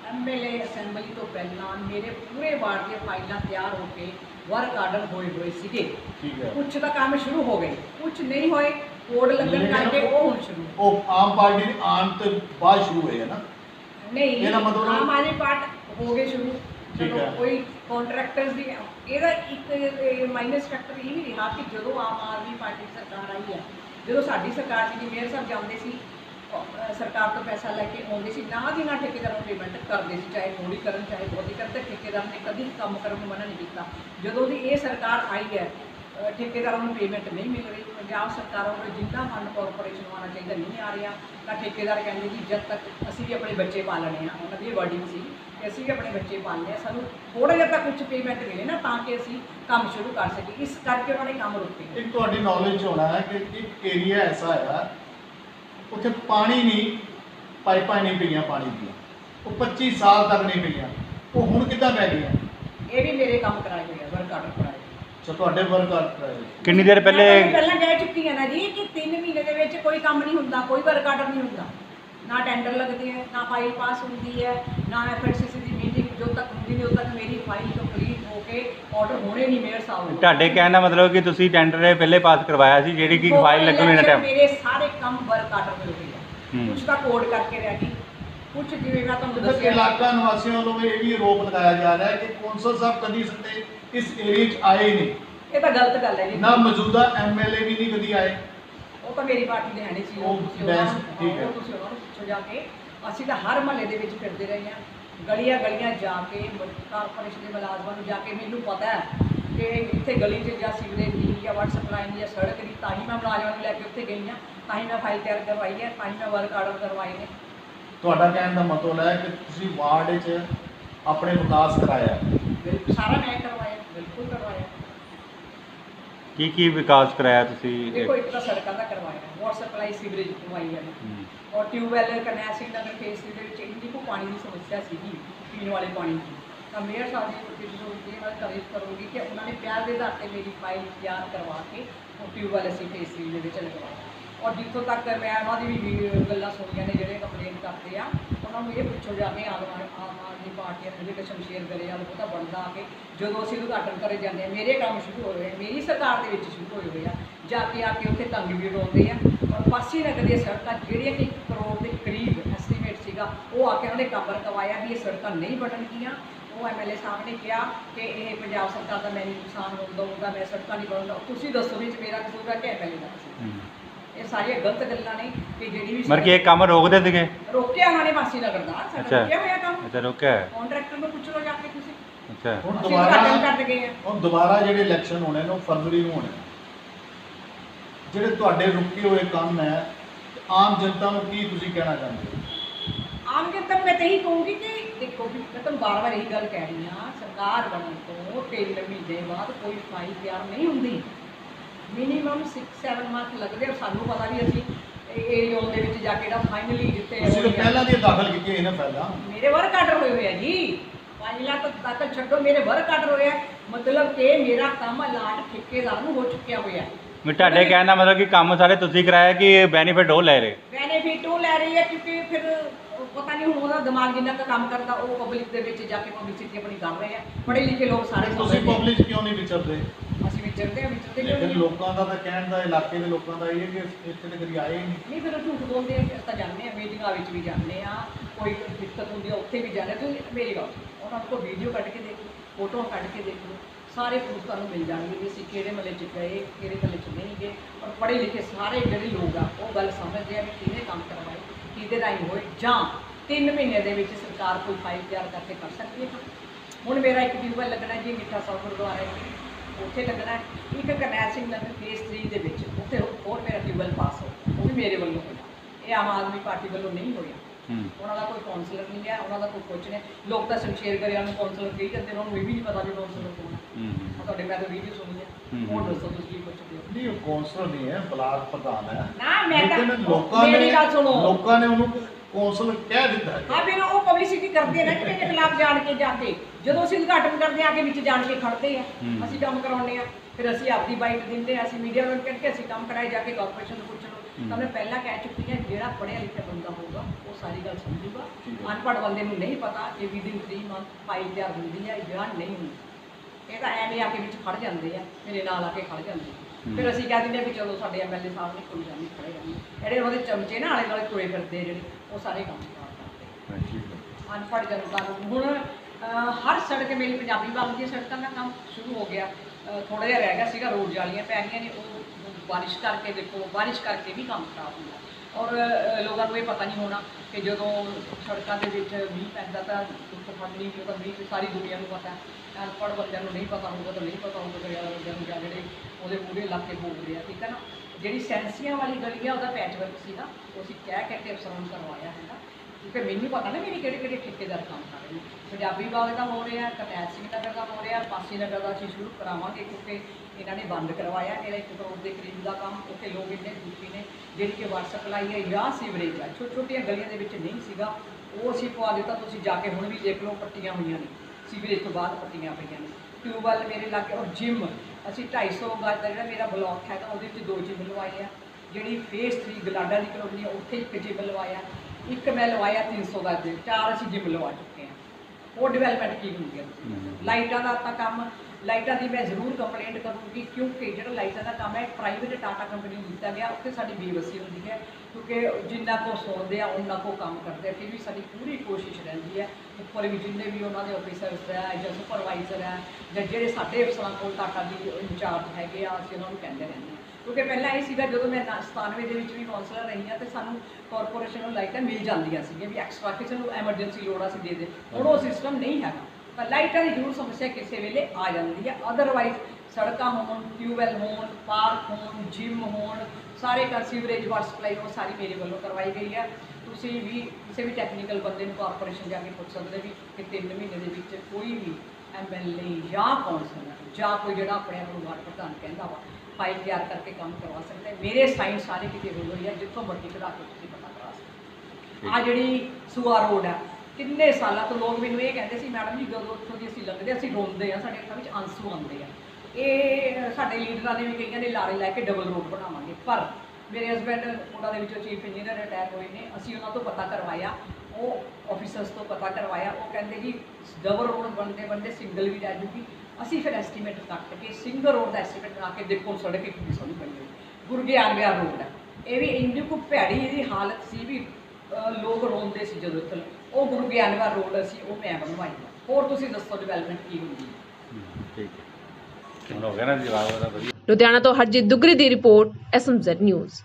Speaker 9: MLA assembly ਤੋਂ ਪਹਿਲਾਂ ਮੇਰੇ ਪੂਰੇ ਵਾਰਡ ਦੀਆਂ ਫਾਈਲਾਂ ਤਿਆਰ ਹੋ ਕੇ ਵਰਕ ਆਰਡਰ ਹੋਏ ਹੋਏ ਸੀਗੇ।
Speaker 3: ਠੀਕ ਹੈ।
Speaker 9: ਕੁਝ ਤਾਂ ਕੰਮ ਸ਼ੁਰੂ ਹੋ ਗਏ ਕੁਝ ਨਹੀਂ ਹੋਏ। ਕੋਡ ਲੱਗਣ ਕਰਕੇ ਉਹ ਹੁਣ ਸ਼ੁਰੂ
Speaker 3: ਉਹ ਆਮ ਪਾਰਟੀ ਦੇ ਆਉਣ ਤੋਂ ਬਾਅਦ ਸ਼ੁਰੂ ਹੋਏ ਹੈ ਨਾ।
Speaker 9: ਨਹੀਂ
Speaker 3: ਇਹਦਾ ਮਤਲਬ-
Speaker 9: ਆਮ ਆਦਮੀ ਪਾਰਟ ਹੋ ਗਏ ਸ਼ੁਰੂ।
Speaker 3: ਹੈ।
Speaker 9: ਕੋਈ ਕੰਟਰੈਕਟਰਸ ਦੀ ਇਹਦਾ ਇੱਕ ਮਾਈਨਸ ਫੈਕਟਰ ਇਹ ਵੀ ਰਿਹਾ ਕਿ ਜਦੋਂ ਆਮ ਆਦਮੀ ਪਾਰਟੀ ਦੀ ਸਰਕਾਰ ਆਈ ਹੈ ਜਦੋਂ ਸਾਡੀ ਸਰਕਾਰ ਸੀ ਮੇਅਰ ਸਾਹਿਬ ਜਾਂਦੇ ਸੀ ਸਰਕਾਰ ਤੋਂ ਪੈਸਾ ਲੈ ਕੇ ਆਉਂਦੇ ਸੀ, ਨਾ ਦੀ ਨਾ ਠੇਕੇਦਾਰਾਂ ਨੂੰ ਪੇਮੈਂਟ ਕਰਦੇ ਸੀ, ਚਾਹੇ ਥੋੜੀ ਕਰਨ, ਚਾਹੇ ਬਹੁਤੀ ਕਰਨ, ਤੇ ਠੇਕੇਦਾਰ ਨੇ ਕਦੀ ਕੰਮ ਕਰਨ ਨੂੰ ਮਨਾ ਨਹੀਂ ਕੀਤਾ। ਜਦੋਂ ਦੀ ਇਹ ਸਰਕਾਰ ਆਈ ਹੈ ਠੇਕੇਦਾਰਾਂ ਨੂੰ ਪੇਮੈਂਟ ਨਹੀਂ ਮਿਲ ਰਹੀ, ਪੰਜਾਬ ਸਰਕਾਰ ਵੱਲੋਂ ਜਿੰਨਾ ਫੰਡ ਕਾਰਪੋਰੇਸ਼ਨ ਨੂੰ ਆਉਣਾ ਚਾਹੀਦਾ ਨਹੀਂ ਆ ਰਿਹਾ, ਤਾਂ ਠੇਕੇਦਾਰ ਕਹਿੰਦੇ ਜੀ, ਜਦ ਤੱਕ ਅਸੀਂ ਵੀ ਆਪਣੇ ਬੱਚੇ ਪਾਲਣੇ ਆ ਉਹਨਾਂ ਦੀ ਵਰਡਿੰਗ ਸੀ ਕਿ ਅਸੀਂ ਵੀ ਆਪਣੇ ਬੱਚੇ ਪਾਲਣੇ ਆ ਸਾਨੂੰ ਥੋੜਾ ਜਿਹਾ ਤਾਂ ਕੁਝ ਪੇਮੈਂਟ ਮਿਲੇ ਨਾ, ਤਾਂ ਕਿ ਅਸੀਂ ਕੰਮ ਸ਼ੁਰੂ ਕਰ ਸਕੀਏ। ਇਸ ਕਰਕੇ ਉਹਨਾਂ ਨੇ ਕੰਮ ਰੋਕੇ।
Speaker 3: ਇੱਕ ਤੁਹਾਡੀ ਨੌਲੇਜ ਹੋਣਾ ਹੈ ਕਿ ਇੱਕ ਏਰੀਆ ਐਸਾ ਹੈ ਉੱਥੇ ਪਾਣੀ ਨਹੀਂ ਪਾਈਪਾਂ ਨਹੀਂ ਪਈਆਂ ਪਾਣੀ ਦੀਆਂ। ਉਹ 25 ਸਾਲ ਤੱਕ ਨਹੀਂ ਪਈਆਂ। ਉਹ ਹੁਣ ਕਿੱਦਾਂ ਪੈ ਗਈਆਂ?
Speaker 9: ਇਹ ਵੀ ਮੇਰੇ ਕੰਮ ਕਰਾਏ ਹੋਏ ਆ ਵਰਕ ਆਰਡਰ ਕਰਾਏ
Speaker 3: ਸੋ ਤੁਹਾਡੇ ਵਰਕ
Speaker 5: ਕਿੰਨੀ ਦੇਰ
Speaker 9: ਮੈਂ
Speaker 5: ਪਹਿਲੇ
Speaker 9: ਪਹਿਲਾਂ ਕਹਿ ਚੁੱਕੀ ਹਾਂ ਨਾ ਜੀ ਕਿ 3 ਮਹੀਨੇ ਦੇ ਵਿੱਚ ਕੋਈ ਕੰਮ ਨਹੀਂ ਹੁੰਦਾ ਕੋਈ ਵਰਕ ਆਰਡਰ ਨਹੀਂ ਹੁੰਦਾ। ਨਾ ਟੈਂਡਰ ਲੱਗਦੇ ਹੈ ਨਾ ਫਾਈਲ ਪਾਸ ਹੁੰਦੀ ਹੈ ਨਾ ਐਫਐਸਸੀਸੀ ਦੀ ਮੀਟਿੰਗ ਜੋ ਤੱਕ ਹੁੰਦੀ ਨਹੀਂ ਉਦੋਂ ਤੱਕ ਮੇਰੀ ਫਾਈਲ ਕੰਪਲੀਟ ਕੇ ਆਰਡਰ ਹੋਣੇ ਨਹੀਂ ਮੇਅਰ ਸਾਹਿਬ ਨੂੰ
Speaker 5: ਤੁਹਾਡੇ ਕਹਿਣ ਦਾ ਮਤਲਬ ਕਿ ਤੁਸੀਂ ਟੈਂਡਰ ਪਹਿਲੇ ਪਾਸ ਕਰਵਾਇਆ ਸੀ ਜਿਹੜੀ ਕਿ ਫਾਈਲ ਲੱਗਣ ਨੂੰ ਟਾਈਮ
Speaker 9: ਮੇਰੇ ਸਾਰੇ ਕੰਮ ਵਰਕ ਆਰਡਰ ਮਿਲ ਗਏ। ਕੁਝ ਤਾਂ ਕੋਡ ਕਰਕੇ ਰਹਿ ਗਈ। ਕੁਝ ਜਿਵੇਂ ਮੈਂ ਤੁਹਾਨੂੰ
Speaker 3: ਦੱਸਿਆ ਇਲਾਕਾ ਨਿਵਾਸੀਆਂ ਵੱਲੋਂ ਇਹ ਵੀ ਆਰੋਪ ਲਗਾਇਆ ਜਾ ਰਿਹਾ ਹੈ ਕਿ ਕੌਂਸਲ ਸਾਹਿਬ ਕਦੀ ਸਾਡੇ ਇਸ ਏਰੀਆ 'ਚ ਆਏ ਨਹੀਂ।
Speaker 9: ਇਹ ਤਾਂ ਗਲਤ ਗੱਲ ਹੈ ਜੀ।
Speaker 3: ਨਾ ਮੌਜੂਦਾ ਐਮਐਲਏ ਵੀ ਨਹੀਂ ਕਦੀ ਆਏ।
Speaker 9: ਉਹ ਤਾਂ ਮੇਰੀ ਪਾਰਟੀ ਦੇ ਹੈ ਨਹੀਂ ਸੀ
Speaker 3: ਉਹ ਬੈਂਸ- ਠੀਕ ਹੈ।
Speaker 9: ਤੁਸੀਂ ਉਹਨਾਂ ਨੂੰ ਪੁੱਛੋ ਜਾ ਕੇ। ਅਸੀਂ ਤਾਂ ਹਰ ਮਹੱਲੇ ਦੇ ਵਿੱਚ ਫਿਰਦੇ ਰਹੇ ਹਾਂ। ਗਲੀਆਂ ਗਲੀਆਂ ਜਾ ਕੇ ਕਾਰਪੋਰੇਸ਼ਨ ਦੇ ਮੁਲਾਜ਼ਮਾਂ ਨੂੰ ਜਾ ਕੇ ਮੈਨੂੰ ਪਤਾ ਹੈ ਕਿ ਇੱਥੇ ਗਲੀ 'ਚ ਜਾਂ ਸੀਵਰੇਜ ਦੀ ਜਾਂ ਵਾਟਰ ਸਪਲਾਈ ਦੀ ਜਾਂ ਸੜਕ ਦੀ ਤਾਂ ਹੀ ਮੈਂ ਮੁਲਾਜ਼ਮਾਂ ਨੂੰ ਲੈ ਕੇ ਉੱਥੇ ਗਈ ਹਾਂ ਤਾਂ ਹੀ ਮੈਂ ਫਾਈਲ ਤਿਆਰ ਕਰਵਾਈ ਹੈ ਤਾਂ ਹੀ ਮੈਂ ਵਰਕ ਆਰਡਰ ਕਰਵਾਏ ਨੇ।
Speaker 3: ਤੁਹਾਡਾ ਕਹਿਣ ਦਾ ਮਤਲਬ ਹੈ ਕਿ ਤੁਸੀਂ ਵਾਰਡ 'ਚ ਆਪਣੇ ਵਿਕਾਸ ਕਰਾਇਆ
Speaker 9: ਸਾਰਾ ਮੈਂ ਕਰਵਾਇਆ ਬਿਲਕੁਲ ਕਰਵਾਇਆ।
Speaker 5: ਕੀ ਕੀ ਵਿਕਾਸ ਕਰਾਇਆ ਤੁਸੀਂ?
Speaker 9: ਦੇਖੋ ਇੱਕ ਤਾਂ ਸੜਕਾਂ ਦਾ ਕਰਵਾਇਆ ਵਾਟਰ ਸਪਲਾਈ ਸੀਵਰੇਜ ਕਰਵਾਈ ਹੈ।
Speaker 5: ਹੂੰ।
Speaker 9: ਔਰ tube well Karnail Singh Nagar phase ਦੇ ਵਿੱਚ ਇੰਨੀ ਕੋ ਪਾਣੀ ਦੀ ਸਮੱਸਿਆ ਸੀਗੀ, ਪੀਣ ਵਾਲੇ ਪਾਣੀ ਦੀ। ਤਾਂ ਮੇਅਰ ਸਾਹਿਬ ਦੀ ਕੋਸ਼ਿਸ਼ ਹੋਈ ਕਿ ਮੈਂ ਤਾਰੀਫ ਕਰੂੰਗੀ ਕਿ ਉਹਨਾਂ ਨੇ ਪਿਆਰ ਦੇ ਆਧਾਰ ਤੇ ਮੇਰੀ ਫਾਈਲ ਤਿਆਰ ਕਰਵਾ ਕੇ ਉਹ ਟਿਊਬਵੈਲ ਅਸੀਂ ਫੇਸ ਥ੍ਰੀ ਦੇ ਵਿੱਚ ਲਗਵਾਇਆ ਔਰ ਜਿੱਥੋਂ ਤੱਕ ਮੈਂ ਉਹਨਾਂ ਦੀ ਵੀ ਗੱਲਾਂ ਸੁਣੀਆਂ ਨੇ, ਜਿਹੜੇ ਕੰਪਲੇਂਟ ਕਰਦੇ ਆ ਉਹਨਾਂ ਨੂੰ ਇਹ ਪੁੱਛੋ ਜਾ ਕੇ ਆਮ ਆਮ ਆਦਮੀ ਪਾਰਟੀ ਦੇ ਜਿਹੜੇ ਸ਼ਮਸ਼ੇਰ ਗਰੇਵਾਲ ਉਹ ਤਾਂ ਬਣਦਾ ਆ ਕੇ ਜਦੋਂ ਅਸੀਂ ਉਦਘਾਟਨ ਕਰੇ ਜਾਂਦੇ ਆ, ਮੇਰੇ ਕੰਮ ਸ਼ੁਰੂ ਹੋ ਹੋਏ ਮੇਰੀ ਸਰਕਾਰ ਦੇ ਵਿੱਚ ਸ਼ੁਰੂ ਹੋਏ ਹੋਏ ਆ, ਜਾ ਕੇ ਆ ਕੇ ਉੱਥੇ ਤੰਗ ਵੀ ਰੋਂਦੇ ਆ। ਔਰ ਪਾਸੀ ਨਗਰ ਦੀਆਂ ਸੜਕਾਂ ਜਿਹੜੀਆਂ ਕਿ 1 ਕਰੋੜ ਦੇ ਕਰੀਬ ਐਸਟੀਮੇਟ ਸੀਗਾ, ਉਹ ਆ ਕੇ ਉਹਨੇ ਕੰਮ ਕਵਾਇਆ ਵੀ ਇਹ ਸੜਕਾਂ ਨਹੀਂ ਬਣਨਗੀਆਂ। ਉਹ ਐਮਐਲਏ ਸਾਹਿਬ ਨੇ ਕਿਹਾ ਕਿ ਇਹ ਪੰਜਾਬ ਸਰਕਾਰ ਦਾ ਮੈਨੂੰ ਨੁਕਸਾਨ ਹੋਊਗਾ ਮੈਂ ਸੜਕਾਂ ਨਹੀਂ ਬਣਾਉਂਦਾ। ਤੁਸੀਂ ਦੱਸੋ ਵਿੱਚ ਮੇਰਾ ਕਸੂਰ ਹੈ ਕਿ ਐਮਐਲਏ ਦਾ ਕਸੂਰ ਇਹ ਸਾਰੀਆਂ ਗਲਤ ਗੱਲਾਂ ਨੇ ਕਿ ਜਿਹੜੀ ਵੀ
Speaker 5: ਮਤਲਬ ਕਿ ਇਹ ਕੰਮ ਰੋਕਦੇ ਸੀਗੇ?
Speaker 9: ਰੋਕਿਆ ਉਹਨਾਂ ਨੇ ਪਾਸੀ ਨਗਰ ਦਾ ਸਾਡਾ
Speaker 5: ਅੱਛਾ।
Speaker 9: ਰੋਕਿਆ ਹੋਇਆ ਕੰਮ।
Speaker 5: ਅੱਛਾ ਰੋਕਿਆ ਹੈ।
Speaker 9: ਕੰਟਰੈਕਟਰ ਨੂੰ ਪੁੱਛ ਲਓ ਜਾ ਕੇ ਤੁਸੀਂ।
Speaker 5: ਅੱਛਾ।
Speaker 3: ਹੁਣ
Speaker 9: ਅਸੀਂ ਉਦਘਾਟਨ
Speaker 3: ਦੁਬਾਰਾ
Speaker 9: ਕਰ ਗਏ ਆ।
Speaker 3: ਹੁਣ ਦੁਬਾਰਾ ਜਿਹੜੇ ਇਲੈਕਸ਼ਨ ਹੋਣੇ ਨੇ ਉਹ ਫਰਵਰੀ ਨੂੰ ਹੋਣੇ। ਜਿਹੜੇ ਤੁਹਾਡੇ ਰੁਕੇ ਹੋਏ ਕੰਮ ਹੈ ਤੇ ਆਮ ਜਨਤਾ ਨੂੰ ਕੀ ਤੁਸੀਂ ਕਹਿਣਾ ਚਾਹੁੰਦੇ ਹੋ?
Speaker 9: ਆਮ ਜਨਤਾ ਨੂੰ ਮੈਂ ਤਾਂ ਇਹੀ ਕਹੂੰਗੀ ਕਿ ਦੇਖੋ ਵੀ ਮੈਂ ਤੁਹਾਨੂੰ ਬਾਰ-ਬਾਰ ਇਹੀ ਗੱਲ ਕਹਿ ਰਹੀ ਹਾਂ ਸਰਕਾਰ ਬਣਨ ਤੋਂ ਤਿੰਨ ਮਹੀਨੇ ਬਾਅਦ ਕੋਈ ਫਾਈਲ ਤਿਆਰ ਨਹੀਂ ਹੁੰਦੀ। ਮਿਨੀਮਮ 6-7 ਮੰਥ ਲੱਗਦੇ ਔਰ ਸਾਨੂੰ ਪਤਾ ਵੀ ਅਸੀਂ ਇਹ ਜ਼ੋਨ ਦੇ ਵਿੱਚ ਜਾ ਕੇ ਜਿਹੜਾ ਫਾਈਨਲੀ ਜਿੱਤੇ
Speaker 3: ਤੁਸੀਂ ਤਾਂ ਪਹਿਲਾਂ ਦੀ ਦਾਖਲ ਕੀਤੀ ਹੈ ਨਾ ਪਹਿਲਾਂ।
Speaker 9: ਮੇਰੇ ਵਰਕ ਆਰਡਰ ਹੋਏ ਹੋਏ ਆ ਜੀ। ਪੰਜ ਲੱਖ ਤੱਕ ਤੱਕ ਛੱਡੋ ਮੇਰੇ ਵਰਕ ਆਰਡਰ ਹੋਇਆ ਮਤਲਬ ਕਿ ਮੇਰਾ ਕੰਮ ਅਲਾਟ ਠੇਕੇਦਾਰ ਨੂੰ ਹੋ ਚੁੱਕਿਆ ਹੋਇਆ।
Speaker 5: ਵੀ ਤੁਹਾਡੇ ਕਹਿਣ ਦਾ ਮਤਲਬ ਕਿ ਕੰਮ ਸਾਰੇ ਤੁਸੀਂ ਕਰਾਇਆ ਕਿ ਬੈਨੀਫਿਟ ਉਹ ਲੈ ਰਹੇ?
Speaker 9: ਬੈਨੀਫਿਟ ਉਹ ਲੈ ਰਹੀ ਹੈ ਕਿਉਂਕਿ ਫਿਰ ਪਤਾ ਨਹੀਂ ਹੁਣ ਉਹਦਾ ਦਿਮਾਗ ਜਿੰਨਾ ਕੰਮ ਕਰਦਾ ਉਹ ਪਬਲਿਕ ਦੇ ਵਿੱਚ ਜਾ ਕੇ ਪਬਲਿਸਿਟੀ ਆਪਣੀ ਕਰ ਰਹੇ ਆ। ਪੜ੍ਹੇ ਲਿਖੇ ਲੋਕ ਸਾਰੇ
Speaker 3: ਤੁਸੀਂ
Speaker 9: ਆ।
Speaker 3: ਪਬਲਿਕ ਕਿਉਂ ਨਹੀਂ ਵਿਚਰਦੇ?
Speaker 9: ਅਸੀਂ ਵਿਚਰਦੇ ਆ ਵਿਚਰਦੇ ਕਿਉਂ
Speaker 3: ਲੇਕਿਨ
Speaker 9: ਨਹੀਂ?
Speaker 3: ਲੋਕਾਂ ਦਾ ਤਾਂ ਕਹਿਣ ਦਾ ਇਲਾਕੇ ਦੇ ਲੋਕਾਂ ਦਾ ਇਹ ਹੈ ਕਿ ਇੱਥੇ ਤੇ ਕਦੀ ਆਏ ਹੀ ਨਹੀਂ।
Speaker 9: ਨਹੀਂ ਫਿਰ ਉਹ ਝੂਠ ਬੋਲਦੇ ਆ ਫਿਰ ਤਾਂ ਜਾਂਦੇ ਆ ਮੀਟਿੰਗਾਂ ਵਿੱਚ ਵੀ ਜਾਂਦੇ ਆ ਕੋਈ ਦਿੱਕਤ ਹੁੰਦੀ ਆ ਉੱਥੇ ਵੀ ਜਾਂਦੇ ਆ। ਤੁਸੀਂ ਮੇਰੀ ਗੱਲ ਸੁਣੋ, ਉਹਨਾਂ ਕੋਲ ਵੀਡੀਓ ਕੱਢ ਕੇ ਦੇਖੋ ਫੋਟੋ ਕੱਢ ਕੇ ਦੇਖੋ ਸਾਰੇ ਪ੍ਰੂਫ ਤੁਹਾਨੂੰ ਮਿਲ ਜਾਣਗੇ ਵੀ ਅਸੀਂ ਕਿਹੜੇ ਮਹੱਲੇ 'ਚ ਗਏ ਕਿਹੜੇ ਮਹੱਲੇ 'ਚ ਨਹੀਂ ਗਏ। ਔਰ ਪੜ੍ਹੇ ਲਿਖੇ ਸਾਰੇ ਜਿਹੜੇ ਲੋਕ ਆ ਉਹ ਗੱਲ ਸਮਝਦੇ ਆ ਵੀ ਕਿਹਨੇ ਕੰਮ ਕਰਵਾਏ ਕਿਹਦੇ ਰਾਹੀਂ ਹੋਏ ਜਾਂ 3 ਮਹੀਨੇ ਦੇ ਵਿੱਚ ਸਰਕਾਰ ਕੋਈ ਫਾਈਲ ਤਿਆਰ ਕਰਕੇ ਕਰ ਸਕਦੀ ਹੈ ਹੁਣ ਮੇਰਾ ਇੱਕ ਟਿਊਬਵੈਲ ਲੱਗਣਾ ਜੀ ਮਿੱਠਾ ਸੌ ਗੁਰਦੁਆਰਾ ਹੈ। ਉੱਥੇ ਲੱਗਣਾ ਹੈ। ਇੱਕ ਕਰਨੈਲ ਸਿੰਘ ਨਗਰ ਫੇਸ 3 ਦੇ ਵਿੱਚ ਉੱਥੇ ਹੋਰ ਮੇਰਾ ਟਿਊਬਵੈਲ ਪਾਸ ਹੋ ਉਹ ਵੀ ਮੇਰੇ ਵੱਲੋਂ ਹੋਇਆ। ਇਹ ਆਮ ਆਦਮੀ ਪਾਰਟੀ ਵੱਲੋਂ ਨਹੀਂ ਹੋਇਆ।
Speaker 5: ਹੂੰ।
Speaker 9: ਉਹਨਾਂ ਦਾ ਕੋਈ ਕਾਉਂਸਲਰ ਨਹੀਂ ਹੈ ਉਹਨਾਂ ਦਾ ਕੋਈ ਕੁਝ ਨਹੀਂ। ਲੋਕ ਤਾਂ ਸ਼ਮਸ਼ੇਰ ਗਰਿਆਂ ਨੂੰ ਕਾਉਂਸਲਰ ਕਹੀ ਜਾਂਦੇ ਨੇ ਉਹਨਾਂ ਨੂੰ ਇਹ ਵੀ ਨਹੀਂ ਪਤਾ ਵੀ ਕਾਉਂਸਲਰ ਕੌਣ ਹੈ। ਤੁਹਾਡੇ ਮੈਂ ਤਾਂ ਵੀਡੀਓ ਸੁਣੀ ਹੈ
Speaker 5: ਹੂੰ।
Speaker 9: ਹੁਣ ਦੱਸੋ ਤੁਸੀਂ ਕੀ ਪੁੱਛਦੇ ਹੋ?
Speaker 3: ਨਹੀਂ ਉਹ ਕੌਂਸਲਰ ਨਹੀਂ ਹੈ ਬਲਾਕ ਪ੍ਰਧਾਨ ਹੈ।
Speaker 9: ਨਾ ਮੈਂ ਤਾਂ
Speaker 3: ਲੇਕਿਨ ਲੋਕਾਂ ਨੇ
Speaker 9: ਮੇਰੀ ਗੱਲ ਸੁਣੋ।
Speaker 3: ਲੋਕਾਂ ਨੇ ਉਹਨੂੰ ਕੌਂਸਲਰ ਕਹਿ ਦਿੱਤਾ ਹੈ।
Speaker 9: ਹਾਂ ਫਿਰ ਉਹ ਪਬਲਿਸਿਟੀ ਕਰਦੇ ਨੇ ਕਿ ਮੇਰੇ ਖਿਲਾਫ ਜਾਣ ਕੇ ਜਾਂਦੇ। ਜਦੋਂ ਅਸੀਂ ਉਦਘਾਟਨ ਕਰਦੇ ਆ ਕੇ ਵਿੱਚ ਜਾਣ ਕੇ ਖੜਦੇ ਆ।
Speaker 5: ਹੂੰ।
Speaker 9: ਅਸੀਂ ਕੰਮ ਕਰਾਉਂਦੇ ਆ ਫਿਰ ਅਸੀਂ ਆਪਦੀ ਬਾਈਟ ਦਿੰਦੇ ਆ ਅਸੀਂ ਮੀਡੀਆ ਨੂੰ ਕਰਕੇ ਅਸੀਂ ਕੰਮ ਕਰਾਏ ਜਾ ਕੇ ਕਾਰਪੋਰੇਸ਼ਨ ਨੂੰ ਪੁੱਛ ਲਓ ਤਾਂ ਮੈਂ ਪਹਿਲਾਂ ਕਹਿ ਚੁੱਕੀ ਹਾਂ ਜਿਹੜਾ ਪੜ੍ਹਿਆ ਲਿਖਿਆ ਬੰਦਾ ਹੋਊਗਾ ਉਹ ਸਾਰੀ ਗੱਲ ਸਮਝੂਗਾ। ਅਨਪੜ੍ਹ ਬੰਦੇ ਨੂੰ ਨਹੀਂ ਪਤਾ ਕਿ ਵਿਦਿਨ 3 ਮੰਥ ਫਾਈਲ ਤਿਆਰ ਹੁੰਦੀ ਹੈ ਜਾਂ ਨਹੀਂ ਹੁੰਦੀ। ਇਹ ਤਾਂ ਐਵੇਂ ਆ ਕੇ ਵਿੱਚ ਖੜ ਜਾਂਦੇ ਆ ਮੇਰੇ ਨਾਲ ਆ ਕੇ ਖੜ ਜਾਂਦੇ ਆ। ਫਿਰ ਅਸੀਂ ਕਹਿ ਦਿੰਦੇ ਵੀ ਚਲੋ ਸਾਡੇ ਐਮਐਲਏ ਸਾਹਿਬ ਨੇ ਕੋਈ ਗੱਲ ਨਹੀਂ ਖੜੇ ਰਹਿੰਦੇ ਜਿਹੜੇ ਉਹਦੇ ਚਮਚੇ ਨਾ ਆਲੇ ਦੁਆਲੇ ਤੁਰੇ ਫਿਰਦੇ ਜਿਹੜੇ ਉਹ ਸਾਰੇ ਕੰਮ ਕਰਦੇ। ਅਨਪੜ੍ਹ ਜਨਤਾ ਨੂੰ। ਹੁਣ ਹਰ ਸੜਕ ਮੇਰੀ ਪੰਜਾਬੀ ਬਾਗ ਦੀਆਂ ਸੜਕਾਂ ਦਾ ਕੰਮ ਸ਼ੁਰੂ ਹੋ ਗਿਆ। ਥੋੜਾ ਜਿਹਾ ਰਹਿ ਗਿਆ ਸੀਗਾ ਰੋਡ ਜਾਲੀਆਂ ਪੈ ਗਈਆਂ ਨੇ ਉਹ ਬਾਰਿਸ਼ ਕਰਕੇ ਦੇਖੋ ਬਾਰਿਸ਼ ਕਰਕੇ ਵੀ ਕੰਮ ਖਰਾਬ ਹੁੰਦਾ। ਔਰ ਲੋਕਾਂ ਨੂੰ ਇਹ ਪਤਾ ਨਹੀਂ ਹੋਣਾ ਕਿ ਜਦੋਂ ਸੜਕਾਂ ਦੇ ਵਿੱਚ ਮੀਂਹ ਪੈਂਦਾ ਤਾਂ ਉੱਤੋਂ ਫੜ ਨਹੀਂ ਜਦੋਂ ਮੀਂਹ ਤੇ ਸਾਰੀ ਦੁਨੀਆ ਨੂੰ ਪਤਾ ਹੈ। ਅਨਪੜ੍ਹ ਬੰਦਿਆਂ ਨੂੰ ਨਹੀਂ ਪਤਾ ਹੋਊਗਾ ਤਾਂ ਨਹੀਂ ਪਤਾ ਹੋਊਗਾ ਦਰਿਆ ਬੰਦਿਆਂ ਨੂੰ ਜਾਂ ਜਿਹੜੇ ਉਹਦੇ ਪੂਰੇ ਇਲਾਕੇ ਬੋਲਦੇ ਆ, ਠੀਕ ਹੈ ਨਾ? ਜਿਹੜੀ ਸੈਂਸੀਆਂ ਵਾਲੀ ਗਲੀ ਆ, ਉਹਦਾ ਪੈਚਵਰਕ ਸੀਗਾ, ਉਹ ਅਸੀਂ ਕਹਿ ਕਹਿ ਕੇ ਅਫਸਰਾਂ ਨੂੰ ਕਰਵਾਇਆ ਹੈਗਾ। ਕਿਉਂਕਿ ਮੈਨੂੰ ਪਤਾ ਨਾ ਮੇਰੇ ਕਿਹੜੇ ਕਿਹੜੇ ਠੇਕੇਦਾਰ ਕੰਮ ਕਰ ਰਹੇ ਨੇ। ਪੰਜਾਬੀ ਬਾਗ ਦਾ ਹੋ ਰਿਹਾ ਕਰਨੈਲ ਸਿੰਘ ਨਗਰ ਦਾ ਹੋ ਰਿਹਾ, ਪਾਸੀ ਨਗਰ ਦਾ ਅਸੀਂ ਸ਼ੁਰੂ ਕਰਾਵਾਂਗੇ ਕਿਉਂਕਿ ਇਹਨਾਂ ਨੇ ਬੰਦ ਕਰਵਾਇਆ, ਇਹਦਾ ਇੱਕ ਕਰੋੜ ਦੇ ਕਰੀਬ ਦਾ ਕੰਮ ਉੱਥੇ ਲੋਕ ਇੰਨੇ ਦੁਖੀ ਨੇ, ਜਿਹੜੀ ਕਿ ਵਾਟਰ ਲਾਈ ਹੈ, ਜਾਂ ਸੀਵਰੇਜ ਹੈ ਛੋਟੀਆਂ ਛੋਟੀਆਂ ਗਲੀਆਂ ਦੇ ਵਿੱਚ ਨਹੀਂ ਸੀਗਾ, ਉਹ ਅਸੀਂ ਪਵਾ ਦਿੱਤਾ, ਤੁਸੀਂ ਜਾ ਕੇ ਹੁਣ ਵੀ ਦੇਖ ਲਓ, ਪੱਟੀਆਂ ਹੋਈਆਂ ਨੇ, ਸੀਵਰੇਜ ਤੋਂ ਬਾਅਦ ਪੱਟੀਆਂ ਪਈਆਂ ਨੇ। ਟਿਊਬਵੈੱਲ ਮੇਰੇ ਲਾਗੇ ਔਰ ਜਿਮ ਅਸੀਂ 250 ਗਜ ਦਾ ਜਿਹੜਾ ਮੇਰਾ ਬਲਾਕ ਹੈਗਾ ਉਹਦੇ ਵਿੱਚ ਦੋ ਜਿਮ ਲਵਾਏ ਆ। ਜਿਹੜੀ ਫੇਸ 3 ਗਲਾਡਾ ਦੀ ਕਲੋਨੀ ਆ ਉੱਥੇ ਇੱਕ ਜਿਮ ਲਵਾਇਆ। ਇੱਕ ਮੈਂ ਲਵਾਇਆ 300 ਗਜ ਦੇ ਚਾਰ ਅਸੀਂ ਜਿਮ ਲਵਾ ਚੁੱਕੇ ਹਾਂ। ਉਹ ਡਿਵੈਲਪਮੈਂਟ ਕੀ ਹੁੰਦੀ ਹੈ ਲਾਈਟਾਂ ਦਾ ਤਾਂ ਕੰਮ ਲਾਈਟਾਂ ਦੀ ਮੈਂ ਜ਼ਰੂਰ ਕੰਪਲੇਂਟ ਕਰੂੰਗੀ ਕਿਉਂਕਿ ਜਿਹੜਾ ਲਾਈਟਾਂ ਦਾ ਕੰਮ ਹੈ ਪ੍ਰਾਈਵੇਟ ਟਾਟਾ ਕੰਪਨੀ ਨੂੰ ਦਿੱਤਾ ਗਿਆ ਉੱਥੇ ਸਾਡੀ ਬੇਵਸੀ ਹੁੰਦੀ ਹੈ ਕਿਉਂਕਿ ਜਿੰਨਾ ਕੋ ਸੌਂਦੇ ਆ ਉਹਨਾਂ ਕੋ ਕੰਮ ਕਰਦੇ ਆ ਫਿਰ ਵੀ ਸਾਡੀ ਪੂਰੀ ਕੋਸ਼ਿਸ਼ ਰਹਿੰਦੀ ਹੈ ਉੱਪਰ ਵੀ ਜਿੰਨੇ ਵੀ ਉਹਨਾਂ ਦੇ ਆਫੀਸਰਸ ਹੈ ਜਾਂ ਸੁਪਰਵਾਈਜ਼ਰ ਹੈ ਜਾਂ ਜਿਹੜੇ ਸਾਡੇ ਅਫਸਰਾਂ ਕੋਲ ਟਾਟਾ ਦੀ ਇੰਚਾਰਜ ਹੈਗੇ ਆ ਅਸੀਂ ਉਹਨਾਂ ਨੂੰ ਕਹਿੰਦੇ ਰਹਿੰਦੇ ਹਾਂ। ਕਿਉਂਕਿ ਪਹਿਲਾਂ ਇਹ ਸੀਗਾ ਜਦੋਂ ਮੈਂ ਨਾ- 97 ਦੇ ਵਿੱਚ ਵੀ ਕਾਉਂਸਲਰ ਰਹੀ ਹਾਂ ਤੇ ਸਾਨੂੰ ਕਾਰਪੋਰੇਸ਼ਨ ਨੂੰ ਲਾਈਟਾਂ ਮਿਲ ਜਾਂਦੀਆਂ ਸੀਗੀਆਂ ਵੀ ਐਕਸਟਰਾ ਕਿਸੇ ਨੂੰ ਐਮਰਜੈਂਸੀ ਲੋੜ ਅਸੀਂ ਦੇ ਦੇ। ਹੁਣ ਉਹ ਸਿਸਟਮ ਨਹੀਂ ਹੈਗਾ। ਤਾਂ ਲਾਈਟਾਂ ਦੀ ਜ਼ਰੂਰ ਸਮੱਸਿਆ ਕਿਸੇ ਵੇਲੇ ਆ ਜਾਂਦੀ ਹੈ। ਅਦਰਵਾਈਜ਼ ਸੜਕਾਂ ਹੋਣ ਟਿਊਬਵੈਲ ਹੋਣ ਪਾਰਕ ਹੋਣ ਜਿਮ ਹੋਣ, ਸਾਰੇ ਕਰ ਸੀਵਰੇਜ ਵਾਟਰ ਸਪਲਾਈ ਉਹ ਸਾਰੀ ਮੇਰੇ ਵੱਲੋਂ ਕਰਵਾਈ ਗਈ ਹੈ। ਤੁਸੀਂ ਵੀ ਕਿਸੇ ਵੀ ਟੈਕਨੀਕਲ ਬੰਦੇ ਨੂੰ ਕਾਰਪੋਰੇਸ਼ਨ ਜਾ ਕੇ ਪੁੱਛ ਸਕਦੇ ਵੀ ਕਿ 3 ਮਹੀਨੇ ਦੇ ਵਿੱਚ ਕੋਈ ਵੀ ਐਮਐਲਏ ਜਾਂ ਕੌਂਸਲਰ ਜਾਂ ਕੋਈ ਜਿਹੜਾ ਆਪਣੇ ਆਪ ਨੂੰ ਵਾਰਡ ਪ੍ਰਧਾਨ ਕਹਿੰਦਾ ਵਾ ਫਾਈਲ ਤਿਆਰ ਕਰਕੇ ਕੰਮ ਕਰਵਾ ਸਕਦਾ ਮੇਰੇ ਸਾਈਨ ਸਾਰੇ ਕਿਤੇ ਹੋਈ ਹੈ ਜਿੱਥੋਂ ਮਰਜ਼ੀ ਕਢਾ ਕੇ ਤੁਸੀਂ ਪਤਾ ਕਰਾ ਸਕਦੇ ਆ ਜਿਹੜੀ ਸੁਆ ਰੋਡ ਹੈ ਕਿੰਨੇ ਸਾਲਾਂ ਤੋਂ ਲੋਕ ਮੈਨੂੰ ਇਹ ਕਹਿੰਦੇ ਸੀ ਮੈਡਮ ਜੀ ਜਦੋਂ ਉੱਥੋਂ ਦੀ ਅਸੀਂ ਲੰਘਦੇ ਅਸੀਂ ਰੋਂਦੇ ਆ ਸਾਡੇ ਅੱਖਾਂ ਵਿੱਚ ਆਂਸੂ ਆਉਂਦੇ ਆ। ਇਹ ਸਾਡੇ ਲੀਡਰਾਂ ਨੇ ਵੀ ਕਈਆਂ ਨੇ ਲਾਰੇ ਲੈ ਕੇ ਡਬਲ ਰੋਡ ਬਣਾਵਾਂਗੇ। ਪਰ ਮੇਰੇ ਹਸਬੰਡ ਉਹਨਾਂ ਦੇ ਵਿੱਚੋਂ ਚੀਫ ਇੰਜੀਨੀਅਰ ਰਿਟਾਇਰ ਹੋਏ ਨੇ ਅਸੀਂ ਉਹਨਾਂ ਤੋਂ ਪਤਾ ਕਰਵਾਇਆ। ਉਹ ਆਫੀਸਰਸ ਤੋਂ ਪਤਾ ਕਰਵਾਇਆ। ਉਹ ਕਹਿੰਦੇ ਜੀ ਡਬਲ ਰੋਡ ਬਣਦੇ ਬਣਦੇ ਸਿੰਗਲ ਵੀ ਰਹਿ ਜੂਗੀ। ਅਸੀਂ ਫਿਰ ਐਸਟੀਮੇਟ ਕੱਟ ਕੇ ਸਿੰਗਲ ਰੋਡ ਦਾ ਐਸਟੀਮੇਟ ਬਣਾ ਕੇ ਦੇਖੋ ਸੜਕ ਕਿੰਨੀ ਸੋਹਣੀ ਬਣੀ ਹੋਈ। ਗੁਰਗਿਆਨਵਿਆ ਰੋਡ ਹੈ। ਇਹ ਵੀ ਇੰਨੀ ਕੁ ਭੈੜੀ ਇਹਦੀ ਹਾਲਤ ਸੀ ਵੀ ਲੋਕ ਰੋਂਦੇ ਸੀ ਜਦੋਂ ਇੱਥੇ। ਉਹ ਗੁਰੂ ਗਿਆਨਵਾ ਰੋਡ ਅਸੀਂ ਉਹ ਮੈਂ ਬਣਵਾਈ। ਹੋਰ ਤੁਸੀਂ ਦੱਸੋ ਡਿਵੈਲਪਮੈਂਟ ਕੀ ਹੁੰਦੀ ਹੈ?
Speaker 5: ਠੀਕ ਹੈ। ਹੁਣ ਹੋ ਗਿਆ ਨਾ ਜਵਾਬ ਉਹਦਾ ਵਧੀਆ।
Speaker 1: ਲੁਧਿਆਣਾ ਤੋਂ ਹਰਜੀਤ ਦੁਗਰੀ ਦੀ ਰਿਪੋਰਟ ਐਸਐਮਜ਼ੈਡ ਨਿਊਜ਼